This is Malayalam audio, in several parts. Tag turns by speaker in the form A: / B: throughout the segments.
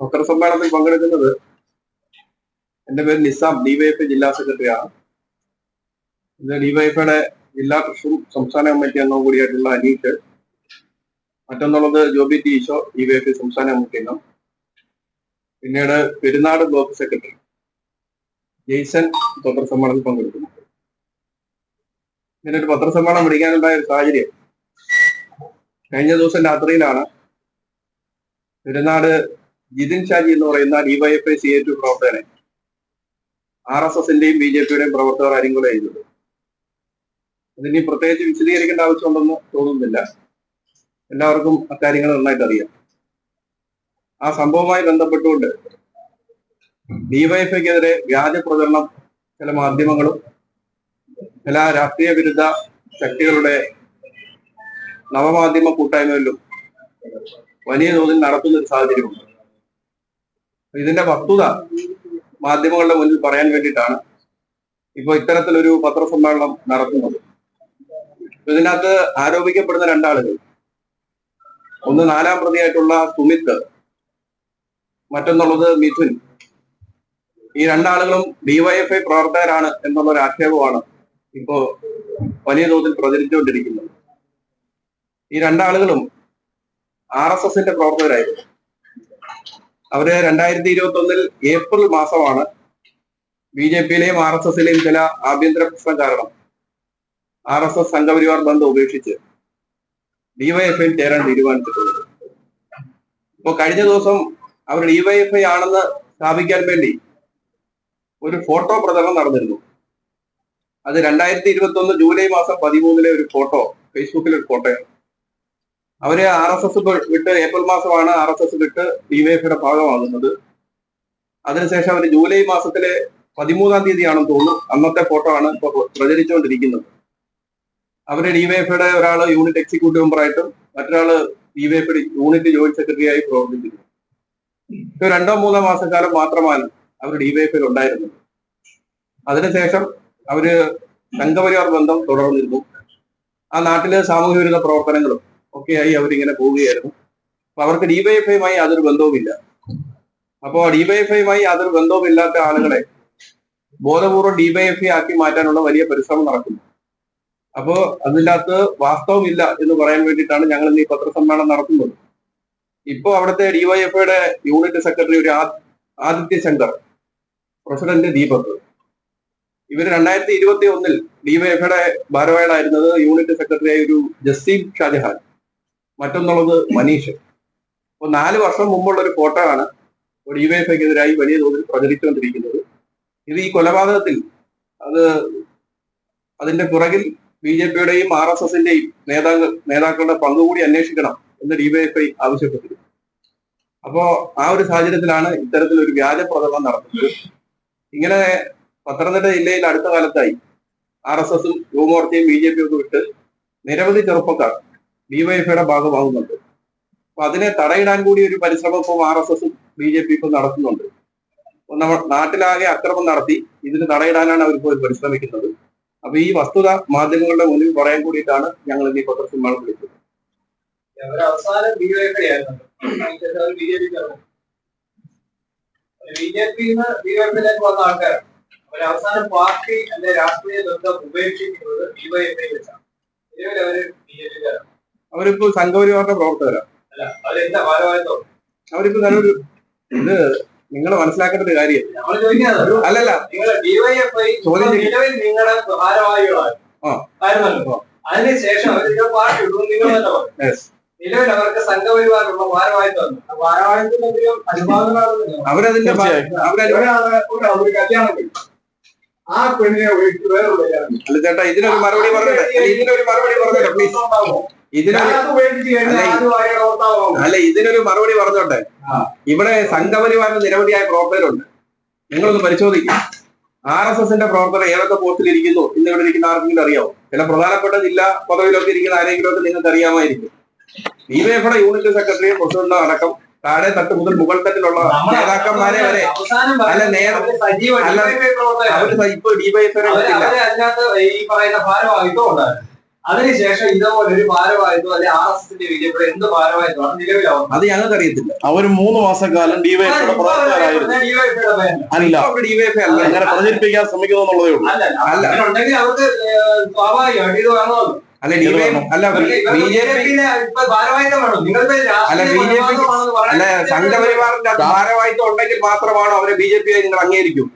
A: പത്രസമ്മേളനത്തിൽ പങ്കെടുക്കുന്നത് എന്റെ പേര് നിസാം ഡിവൈഎഫ് ജില്ലാ സെക്രട്ടറിയാണ്. ഇത് ഡിവൈഎഫ്ഐയുടെ ജില്ലാ ട്രഷറും സംസ്ഥാന കമ്മിറ്റി അംഗവും കൂടിയായിട്ടുള്ള അനീഷ്. മറ്റൊന്നുള്ളത് ജോബി ടി ഈശോ ഡിവൈഎഫ് സംസ്ഥാന കമ്മിറ്റി അംഗം. പിന്നീട് പെരുന്നാട് ബ്ലോക്ക് സെക്രട്ടറി ജെയ്സൺ പത്രസമ്മേളനത്തിൽ പങ്കെടുക്കുന്നു. ഇങ്ങനെ ഒരു പത്രസമ്മേളനം വിളിക്കാനുണ്ടായ ഒരു സാഹചര്യം. കഴിഞ്ഞ ദിവസം രാത്രിയിലാണ് പെരുന്നാട് ജിതിൻ ഷാജി എന്ന് പറയുന്ന ഡിവൈഎഫ്ഐ സി എ ടു പ്രവർത്തകനെ ആർ എസ് എസിന്റെയും ബി ജെ പിയുടെയും പ്രവർത്തകർ അരിങ്കൊല ചെയ്തത്. അതിനി പ്രത്യേകിച്ച് വിശദീകരിക്കേണ്ട ആവശ്യമുണ്ടെന്ന് തോന്നുന്നില്ല. എല്ലാവർക്കും അക്കാര്യങ്ങൾ നന്നായിട്ട് അറിയാം. ആ സംഭവവുമായി ബന്ധപ്പെട്ടുകൊണ്ട് ഡിവൈഎഫ്ഐക്കെതിരെ വ്യാജ പ്രചരണം ചില മാധ്യമങ്ങളും ചില രാഷ്ട്രീയ വിരുദ്ധ ശക്തികളുടെ നവമാധ്യമ കൂട്ടായ്മകളിലും വലിയ തോതിൽ നടത്തുന്ന ഒരു സാഹചര്യമുണ്ട്. ഇതിന്റെ വസ്തുത മാധ്യമങ്ങളുടെ മുന്നിൽ പറയാൻ വേണ്ടിയിട്ടാണ് ഇപ്പോൾ ഇത്തരത്തിലൊരു പത്രസമ്മേളനം നടത്തുന്നത്. ഇതിനകത്ത് ആരോപിക്കപ്പെടുന്ന രണ്ടാളുകൾ. ഒന്ന് നാലാം പ്രതിയായിട്ടുള്ള സുമിത്ത് മറ്റൊന്നുള്ളത് മിഥുൻ. ഈ രണ്ടാളുകളും ഡിവൈഎഫ്ഐ പ്രവർത്തകരാണ് എന്നുള്ള ഒരു ആക്ഷേപമാണ് ഇപ്പോ വലിയ തോതിൽ പ്രചരിച്ചുകൊണ്ടിരിക്കുന്നത്. ഈ രണ്ടാളുകളും ആർ എസ് എസിന്റെ പ്രവർത്തകരായിരുന്നു. അവർ രണ്ടായിരത്തി ഇരുപത്തി ഒന്നിൽ ഏപ്രിൽ മാസമാണ് ബി ജെ പിയിലെയും ആർ എസ് എസിലെയും ചില ആഭ്യന്തര പ്രശ്നം കാരണം ആർ എസ് എസ് സംഘപരിവാർ ബന്ധം ഉപേക്ഷിച്ച് ഡിവൈഎഫ്ഐ ചേരാൻ തീരുമാനിച്ചിട്ടുള്ളത്. ഇപ്പൊ കഴിഞ്ഞ ദിവസം അവർ ഡിവൈഎഫ്ഐ ആണെന്ന് സ്ഥാപിക്കാൻ വേണ്ടി ഒരു ഫോട്ടോ പ്രചരണം നടന്നിരുന്നു. അത് രണ്ടായിരത്തി ഇരുപത്തി ഒന്ന് ജൂലൈ മാസം പതിമൂന്നിലെ ഒരു ഫോട്ടോ ഫേസ്ബുക്കിലെ ഒരു ഫോട്ടോയാണ് അവർ ആർ എസ് എസ് വിട്ട് ഏപ്രിൽ മാസമാണ് ആർ എസ് എസ് വിട്ട് ഡിവൈഎഫിയുടെ ഭാഗമാകുന്നത്. അതിനുശേഷം അവർ ജൂലൈ മാസത്തിലെ പതിമൂന്നാം തീയതിയാണെന്ന് തോന്നുന്നു. അന്നത്തെ ഫോട്ടോ ആണ് ഇപ്പൊ പ്രചരിച്ചുകൊണ്ടിരിക്കുന്നത്. അവർ ഡിവൈഎഫ്ഐയുടെ ഒരാൾ യൂണിറ്റ് എക്സിക്യൂട്ടീവ് മെമ്പറായിട്ടും മറ്റൊരാൾ ഡിവൈഎഫ് യൂണിറ്റ് ജോയിന്റ് സെക്രട്ടറിയായി പ്രവർത്തിച്ചിരുന്നു ഇപ്പൊ രണ്ടോ മൂന്നോ മാസക്കാലം മാത്രമാണ് അവർ ഡിവൈഎഫ്ഐയിൽ ഉണ്ടായിരുന്നത്. അതിനുശേഷം അവർ സംഘപരിവാർ ബന്ധം തുടർന്നിരുന്നു. ആ നാട്ടിലെ സാമൂഹ്യ വിരുദ്ധ പ്രവർത്തനങ്ങളും ഒക്കെയായി അവരിങ്ങനെ പോവുകയായിരുന്നു. അപ്പൊ അവർക്ക് ഡിവൈഎഫ്ഐയുമായി യാതൊരു ബന്ധവുമില്ല. അപ്പോ ഡിവൈഎഫ്ഐയുമായി യാതൊരു ബന്ധവുമില്ലാത്ത ആളുകളെ ബോധപൂർവം ഡിവൈഎഫ്ഐ ആക്കി മാറ്റാനുള്ള വലിയ പരിശ്രമം നടക്കുന്നു. അപ്പോ അതിന്റെ അകത്ത് വാസ്തവമില്ല എന്ന് പറയാൻ വേണ്ടിയിട്ടാണ് ഞങ്ങൾ ഇന്ന് ഈ പത്രസമ്മേളനം നടത്തുന്നത്. ഇപ്പോൾ അവിടുത്തെ ഡിവൈഎഫ്ഐയുടെ യൂണിറ്റ് സെക്രട്ടറി ഒരു ആദിത്യ ശങ്കർ പ്രസിഡന്റ് ദീപക്. ഇവർ രണ്ടായിരത്തി ഇരുപത്തി ഒന്നിൽ ഡിവൈഎഫ്ഐയുടെ ഭാരവാഹികളായിരുന്നത് യൂണിറ്റ് സെക്രട്ടറിയായ ഒരു ജസീം ഷാജഹാൻ. മറ്റൊന്നുള്ളത് മനീഷ്. അപ്പൊ നാല് വർഷം മുമ്പുള്ള ഒരു ഫോട്ടോ ആണ് ഡിവൈഎഫ്ഐക്കെതിരായി വലിയ തോതിൽ പ്രചരിച്ചുകൊണ്ടിരിക്കുന്നത്. ഇത് ഈ കൊലപാതകത്തിൽ അത് അതിന്റെ പുറകിൽ ബി ജെ പിയുടെയും ആർ എസ് എസിന്റെയും നേതാക്കൾ നേതാക്കളുടെ പങ്ക് കൂടി അന്വേഷിക്കണം എന്ന് ഡിവൈഎഫ്ഐ ആവശ്യപ്പെട്ടിരുന്നു. അപ്പോ ആ ഒരു സാഹചര്യത്തിലാണ് ഇത്തരത്തിലൊരു വ്യാജ പ്രചരണം നടത്തുന്നത്. ഇങ്ങനെ പത്തനംതിട്ട ജില്ലയിൽ അടുത്ത കാലത്തായി ആർ എസ് എസും യുവമോർച്ചയും ബി ജെ പിയും ഒക്കെ വിട്ട് നിരവധി ചെറുപ്പക്കാർ ഡിവൈഎഫ്ഐയുടെ ഭാഗമാകുന്നുണ്ട്. അപ്പൊ അതിനെ തടയിടാൻ കൂടി ഒരു പരിശ്രമം ഇപ്പോൾ ആർ എസ് എസും ബി ജെ പി ഇപ്പം നടത്തുന്നുണ്ട് നമ്മൾ നാട്ടിലാകെ അക്രമം നടത്തി ഇതിന് തടയിടാനാണ് അവർ ഇപ്പോൾ പരിശ്രമിക്കുന്നത്. അപ്പൊ ഈ വസ്തുത മാധ്യമങ്ങളുടെ മുന്നിൽ പറയാൻ കൂടിയിട്ടാണ് ഞങ്ങൾ ഈ പത്രസമ്മേളനം വിളിച്ചത്
B: അവർ അവസാനം B J P B J P B J പിയിലേക്ക് വന്ന ആൾക്കാരാണ്. അവർ അവസാനം പാർട്ടി അല്ലെ രാഷ്ട്രീയ ബന്ധം ഉപേക്ഷിക്കുന്നത് ഡിവൈഎഫ്ഐ വെച്ചാണ്. നിലവിൽ അവർ ബി ജെ പിക്കാരാണ്
A: അവരിപ്പോ സംഘപരിവാറിന്റെ പ്രവർത്തകരാണ് അവരിപ്പോ നല്ലൊരു ഇത് നിങ്ങൾ മനസ്സിലാക്കേണ്ട ഒരു കാര്യം അല്ലല്ല
B: അതിനുശേഷം നിലവിൽ അവർക്ക് സംഘപരിവാറുള്ള ഭാരവാഹിത്വം അനുവാദങ്ങളാണ്
A: അവരതിന്റെ
B: ഒരു കല്യാണം. ആ പെണ്ണിനെ ഒഴിച്ച് വേറെ
A: അല്ല ചേട്ടാ ഇതിനൊരു മറുപടി പറഞ്ഞു ഇതിനൊരു മറുപടി പറഞ്ഞു പ്ലീസ്
B: ഉണ്ടാവുമോ?
A: ഇതിനൊരു അല്ല, ഇതിനൊരു മറുപടി പറഞ്ഞോട്ടെ. ഇവിടെ സംഘപരിവാറിന് നിരവധിയായ പ്രവർത്തകരുണ്ട് നിങ്ങളൊന്ന് പരിശോധിക്കും. ആർ എസ് എസിന്റെ പ്രവർത്തകർ ഏതൊക്കെ പോസ്റ്റിൽ ഇരിക്കുന്നു? ഇന്ന് ഇവിടെ ഇരിക്കുന്ന ആർക്കെങ്കിലും അറിയാമോ ചില പ്രധാനപ്പെട്ട ജില്ലാ പദവിയിലൊക്കെ ഇരിക്കുന്ന ആരെങ്കിലും ഒക്കെ നിങ്ങൾക്ക് അറിയാമായിരിക്കും. ഡിവൈഎഫ്ഐയുടെ യൂണിറ്റ് സെക്രട്ടറിയും പ്രസിഡന്റ് അടക്കം താഴെ തട്ട് മുതൽ മുകൾ തട്ടിലുള്ള നേതാക്കന്മാരെ വരെ. അല്ല,
B: നേരത്തെ സജീവ.
A: അവർ ഇപ്പൊ ഡിവൈഎഫ്ഐയുടെ
B: അതിനുശേഷം ഇതുപോലെ ഒരു ഭാരവാഹിത്വം അല്ലെ ആർ എസ് എസിന്റെ വിജയപ്പെടെ എന്ത് ഭാരവാഹിത്വമാണ് നിലവിലാവുന്നത്
A: അത് ഞങ്ങൾക്ക് അറിയത്തില്ല
C: അവർ മൂന്ന് മാസക്കാലം ഡിവൈഎഫ്ഐയുടെ അല്ല.
A: ഡിവൈഎഫ്ഐ അല്ല
C: അങ്ങനെ പ്രചരിപ്പിക്കാൻ ശ്രമിക്കുന്നു എന്നുള്ളതേ ഉള്ളൂ.
B: അല്ല
A: അല്ല.
B: അങ്ങനെ ഉണ്ടെങ്കിൽ അവർക്ക് സ്വാഭാവികമായിട്ട് ഇത് വേണമല്ലോ.
A: അല്ല അല്ല ബി ജെ പി അല്ല,
B: രാഷ്ട്രീയ
A: BJP
B: കൊലപാതകമാണെന്ന്
A: അല്ല സംഘപരിവാറിന്റെ ഭാരവാഹിത്വം ഉണ്ടെങ്കിൽ മാത്രമാണ് അവരെ ബി ജെ പി ആയി നിങ്ങൾ അംഗീകരിക്കും?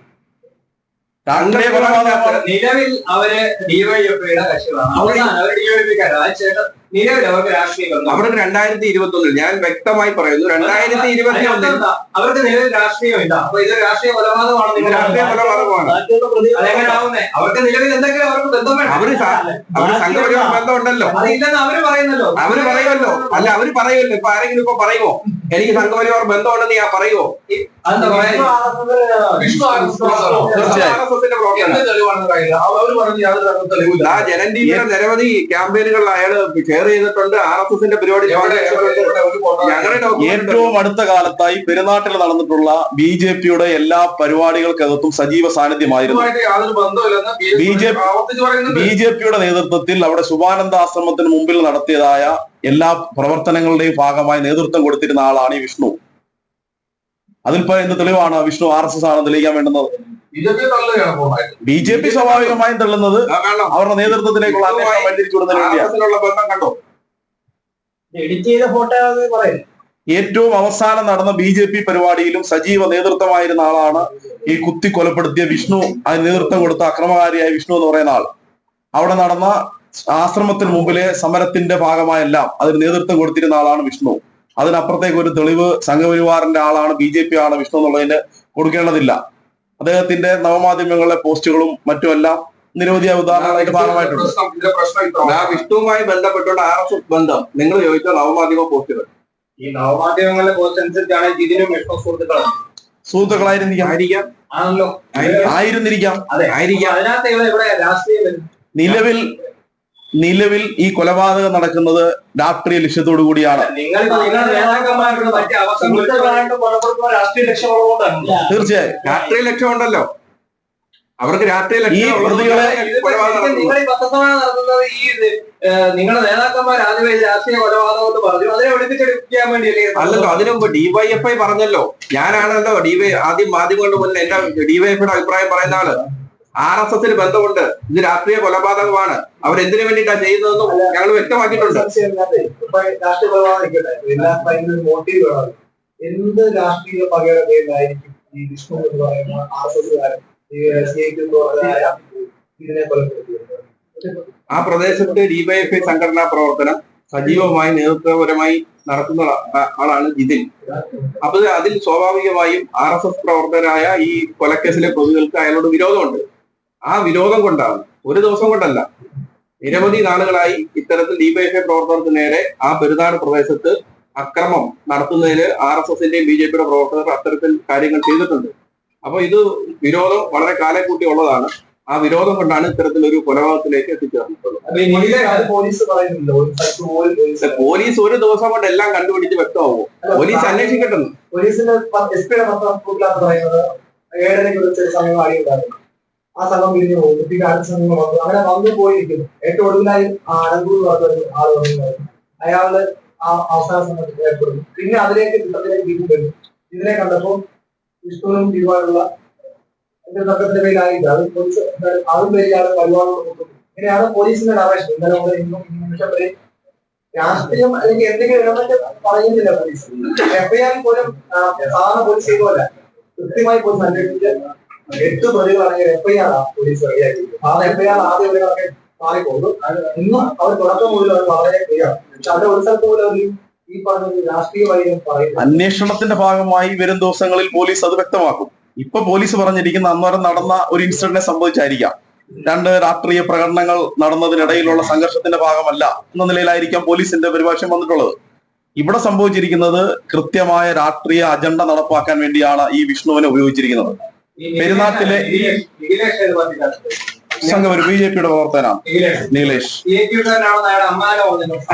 B: നിലവിൽ അവർ ഡിവൈഎഫ്ഐയുടെ കക്ഷികളാണ്. അവരാണ് അവർ ഡിവൈഎഫ്ഐക്കാരാണ് അതിനുശേഷം നിലവിൽ അവർക്ക് രാഷ്ട്രീയ ബന്ധം
A: അവർക്ക് രണ്ടായിരത്തി ഇരുപത്തി ഒന്നിൽ ഞാൻ വ്യക്തമായി പറയുന്നു രണ്ടായിരത്തി ഇരുപത്തി ഒന്നിൽ
B: അവർക്ക് നിലവിൽ രാഷ്ട്രീയമില്ല അപ്പൊ ഇത് രാഷ്ട്രീയ കൊലപാതകമാണ്
A: രാഷ്ട്രീയ കൊലപാതകമാണ്.
B: അവർക്ക് നിലവിൽ എന്തെങ്കിലും അവർക്ക് ബന്ധം വേണം
A: അവർ അവർ സംഘപരിവാർ ബന്ധമുണ്ടല്ലോ.
B: അതില്ലെന്ന് അവർ പറയുന്നല്ലോ.
A: അവർ പറയുമല്ലോ. അല്ല അവർ പറയുമല്ലോ. ഇപ്പൊ ആരെങ്കിലും ഇപ്പൊ പറയുമോ? എനിക്ക് സംഘപരിവാർ ബന്ധമുണ്ടെന്ന് ഞാൻ പറയുമോ? ആ ജനൻ നിരവധി ക്യാമ്പയിനുകളിൽ അയാൾ ഷെയർ ചെയ്തിട്ടുണ്ട്. ആർ എസ് എസിന്റെ പരിപാടി.
C: ഏറ്റവും അടുത്ത കാലത്തായി പെരുന്നാട്ടിൽ നടന്നിട്ടുള്ള ബി ജെ പിയുടെ എല്ലാ പരിപാടികൾക്കകത്തും സജീവ സാന്നിധ്യമായിരുന്നു.
D: ബി ജെ
C: ബി ജെ പിയുടെ നേതൃത്വത്തിൽ അവിടെ ശുഭാനന്ദ ആശ്രമത്തിന് മുമ്പിൽ നടത്തിയതായ എല്ലാ പ്രവർത്തനങ്ങളുടെയും ഭാഗമായി നേതൃത്വം കൊടുത്തിരുന്ന ആളാണ് ഈ വിഷ്ണു. അതിൽ എന്ത് തെളിവാണ് വിഷ്ണു ആർ എസ് എസ് ആണ് തെളിയിക്കാൻ വേണ്ടുന്നത്.
D: ബി ജെ പി
C: സ്വാഭാവികമായും തള്ളുന്നത് അവരുടെ നേതൃത്വത്തിലേക്കുള്ള അന്വേഷണം വഴിതിരിച്ചു വിടുന്നതിന് വേണ്ടിയാണ്.
A: ബന്ധം കണ്ടോ?
B: എഡിറ്റ് ചെയ്ത ഫോട്ടോ പറയുന്നത്
C: ഏറ്റവും അവസാനം നടന്ന ബി ജെ പി പരിപാടിയിലും സജീവ നേതൃത്വമായിരുന്ന ആളാണ് ഈ കുത്തി കൊലപ്പെടുത്തിയ വിഷ്ണു. അതിന് നേതൃത്വം കൊടുത്ത അക്രമകാരിയായ വിഷ്ണു എന്ന് പറയുന്ന ആൾ. അവിടെ നടന്ന ആശ്രമത്തിന് മുമ്പിലെ സമരത്തിന്റെ ഭാഗമായെല്ലാം അതിന് നേതൃത്വം കൊടുത്തിരുന്ന ആളാണ് വിഷ്ണു. അതിനപ്പുറത്തേക്ക് ഒരു തെളിവ് സംഘപരിവാറിന്റെ ആളാണ് ബി ജെ പി ആണ് വിഷ്ണു എന്നുള്ളതിന് കൊടുക്കേണ്ടതില്ല. അദ്ദേഹത്തിന്റെ നവമാധ്യമങ്ങളിലെ പോസ്റ്റുകളും മറ്റുമെല്ലാം നിരവധിയായ ഉദാഹരണങ്ങളുടെ ഭാഗമായിട്ടുണ്ട്
A: വിഷ്ണുവുമായി ബന്ധപ്പെട്ടുള്ള ആർ എസ് എസ് ബന്ധം. നിങ്ങൾ ചോദിച്ച നവമാധ്യമ പോസ്റ്റുകൾ
B: ഈ നവമാധ്യമങ്ങളിലെ പോസ്റ്റ് അനുസരിച്ചാണ് ഇതിനും വിഷ്ണു സുഹൃത്തുക്കളാണ്.
C: സുഹൃത്തുക്കളായിരുന്നിരിക്കാം
A: ആയിരിക്കാം.
C: ആയിരുന്നിരിക്കാം.
B: അതെ.
A: ആയിരിക്കാം.
B: അതിനകത്ത് ഇവിടെ രാഷ്ട്രീയം
C: നിലവിൽ നിലവിൽ ഈ കൊലപാതകം നടക്കുന്നത് രാഷ്ട്രീയ ലക്ഷ്യത്തോടു കൂടിയാണ്. തീർച്ചയായും.
A: രാഷ്ട്രീയ ലക്ഷ്യം ഉണ്ടല്ലോ അവർക്ക് രാഷ്ട്രീയ
C: ഈ
A: ലക്ഷ്യം
C: പ്രതികളെ
B: നിങ്ങളുടെ നേതാക്കന്മാർ ആദ്യമേ രാഷ്ട്രീയ കൊലപാതകം എന്ന് പറഞ്ഞു. അതിനെ ഒളിപ്പിച്ചെടുക്കാൻ വേണ്ടിയല്ലേ ഇത്
A: അല്ലല്ലോ അതിനു മുമ്പ് ഡിവൈഎഫ്ഐ പറഞ്ഞല്ലോ. ഞാനാണല്ലോ ഡിവൈ ആദ്യം മാധ്യമങ്ങളുടെ മുന്നിൽ എന്റെ ഡിവൈഎഫ്ഐയുടെ അഭിപ്രായം പറയുന്ന ആൾ ആർ എസ് എസിന് ബന്ധമുണ്ട്. ഇത് രാഷ്ട്രീയ കൊലപാതകമാണ്. അവരെന്തിനു വേണ്ടിയിട്ടാണ് ചെയ്യുന്നതെന്നും ഞങ്ങൾ വ്യക്തമാക്കിയിട്ടുണ്ട്.
B: എന്ത് രാഷ്ട്രീയ പകയുടെ പേരിലായിരിക്കും ഈ വിഷ്ണു എന്ന് പറയുന്ന ആർ എസ് എസ്കാരൻ ഇതിനെ കൊലപ്പെടുത്തിയത്?
A: ആ പ്രദേശത്ത് ഡിവൈഎഫ്ഐ സംഘടനാ പ്രവർത്തനം സജീവമായി നേതൃത്വപരമായി നടത്തുന്ന ആളാണ് ജിതിൻ. അപ്പൊ അതിൽ സ്വാഭാവികമായും ആർ എസ് എസ് പ്രവർത്തകരായ ഈ കൊലക്കേസിലെ പ്രതികൾക്ക് അയാളോട് വിരോധമുണ്ട്. ആ വിരോധം കൊണ്ടാണ്. ഒരു ദിവസം കൊണ്ടല്ല. നിരവധി നാളുകളായി ഇത്തരത്തിൽ ഡിവൈഎഫ്ഐ പ്രവർത്തകർക്ക് നേരെ ആ പെരുന്നാട് പ്രദേശത്ത് അക്രമം നടത്തുന്നതിന് ആർ എസ് എസിന്റെയും ബി ജെ പിയുടെ പ്രവർത്തകർ അത്തരത്തിൽ കാര്യങ്ങൾ ചെയ്തിട്ടുണ്ട്. അപ്പൊ ഇത് വിരോധം വളരെ കാലക്കൂട്ടി ഉള്ളതാണ്. ആ വിരോധം കൊണ്ടാണ് ഇത്തരത്തിൽ ഒരു കൊലപാതകത്തിലേക്ക് എത്തിച്ചേർന്നിട്ടുള്ളത്
B: പോലീസ് ഒരു
A: ദിവസം കൊണ്ട് എല്ലാം കണ്ടുപിടിച്ച് വ്യക്തമാവും പോലീസ് അന്വേഷിക്കട്ടെ
B: പോലീസിന്റെ ആ സംഘം പിരിഞ്ഞു പോകും. കുട്ടിക്ക് അടുത്ത സംഘം വന്നു അങ്ങനെ വന്നു പോയിരിക്കുന്നു. ഏറ്റവും ഒടുവിലായി ആ അനന്തൂർ പറഞ്ഞൊരു ആൾ വന്നിട്ടുണ്ടായിരുന്നു. അയാൾ ആ അവസാന സമയത്ത് ഏർപ്പെടുന്നു. പിന്നെ അതിലേക്ക് ചിത്രത്തിലേക്ക് തിരിച്ചു വരുന്നു. ഇതിനെ കണ്ടപ്പോൾ വിഷ്ണുവിനും തിരുവാനുള്ള തർക്കത്തിന്റെ പേരിലായില്ല അത് പോലീസ് അതും പേരിലാണ് കൊടുക്കുന്നത് ഇങ്ങനെയാണ് പോലീസിന്റെ ഡയറക്ഷൻ ഇന്നലെ മുതൽ ഇന്നും നിമിഷം രാഷ്ട്രീയം അല്ലെങ്കിൽ എന്തെങ്കിലും ഇടപെട്ട് പറയുന്നില്ല പോലീസ്. എഫ്ഐആർ പോലും സാധാരണ പോലീസ് ചെയ്യുമല്ല കൃത്യമായി പോലീസ് അന്വേഷിച്ച് എട്ട് പ്രതികളാണെങ്കിൽ എഫ്ഐആർ ആ പോലീസ് റെഡിയാക്കി ആ എഫ്ഐആർ ആദ്യം ഇവരൊക്കെ മാറിപ്പോകുന്നു. ഇന്നും അവർ തുടക്കം മുതൽ അവർ വളരെ ക്ലിയർ പക്ഷെ അവരുടെ ഒരു സ്ഥലത്ത് പോലും അവർ ഈ പറഞ്ഞ രാഷ്ട്രീയമായി പറയും
C: അന്വേഷണത്തിന്റെ ഭാഗമായി വരും ദിവസങ്ങളിൽ പോലീസ് അത് വ്യക്തമാക്കും. ഇപ്പൊ പോലീസ് പറഞ്ഞിരിക്കുന്ന അന്നേരം നടന്ന ഒരു ഇൻസിഡന്റിനെ സംബന്ധിച്ചായിരിക്കാം. രണ്ട് രാഷ്ട്രീയ പ്രകടനങ്ങൾ നടന്നതിനിടയിലുള്ള സംഘർഷത്തിന്റെ ഭാഗമല്ല എന്ന നിലയിലായിരിക്കാം പോലീസിന്റെ പരിഭാഷം വന്നിട്ടുള്ളത്. ഇവിടെ സംഭവിച്ചിരിക്കുന്നത് കൃത്യമായ രാഷ്ട്രീയ അജണ്ട നടപ്പാക്കാൻ വേണ്ടിയാണ് ഈ വിഷ്ണുവിനെ ഉപയോഗിച്ചിരിക്കുന്നത്. പെരുന്നാട്ടിലെ സംഘം ഒരു ബി ജെ പിയുടെ പ്രവർത്തകനാണ്. നീലേഷ്.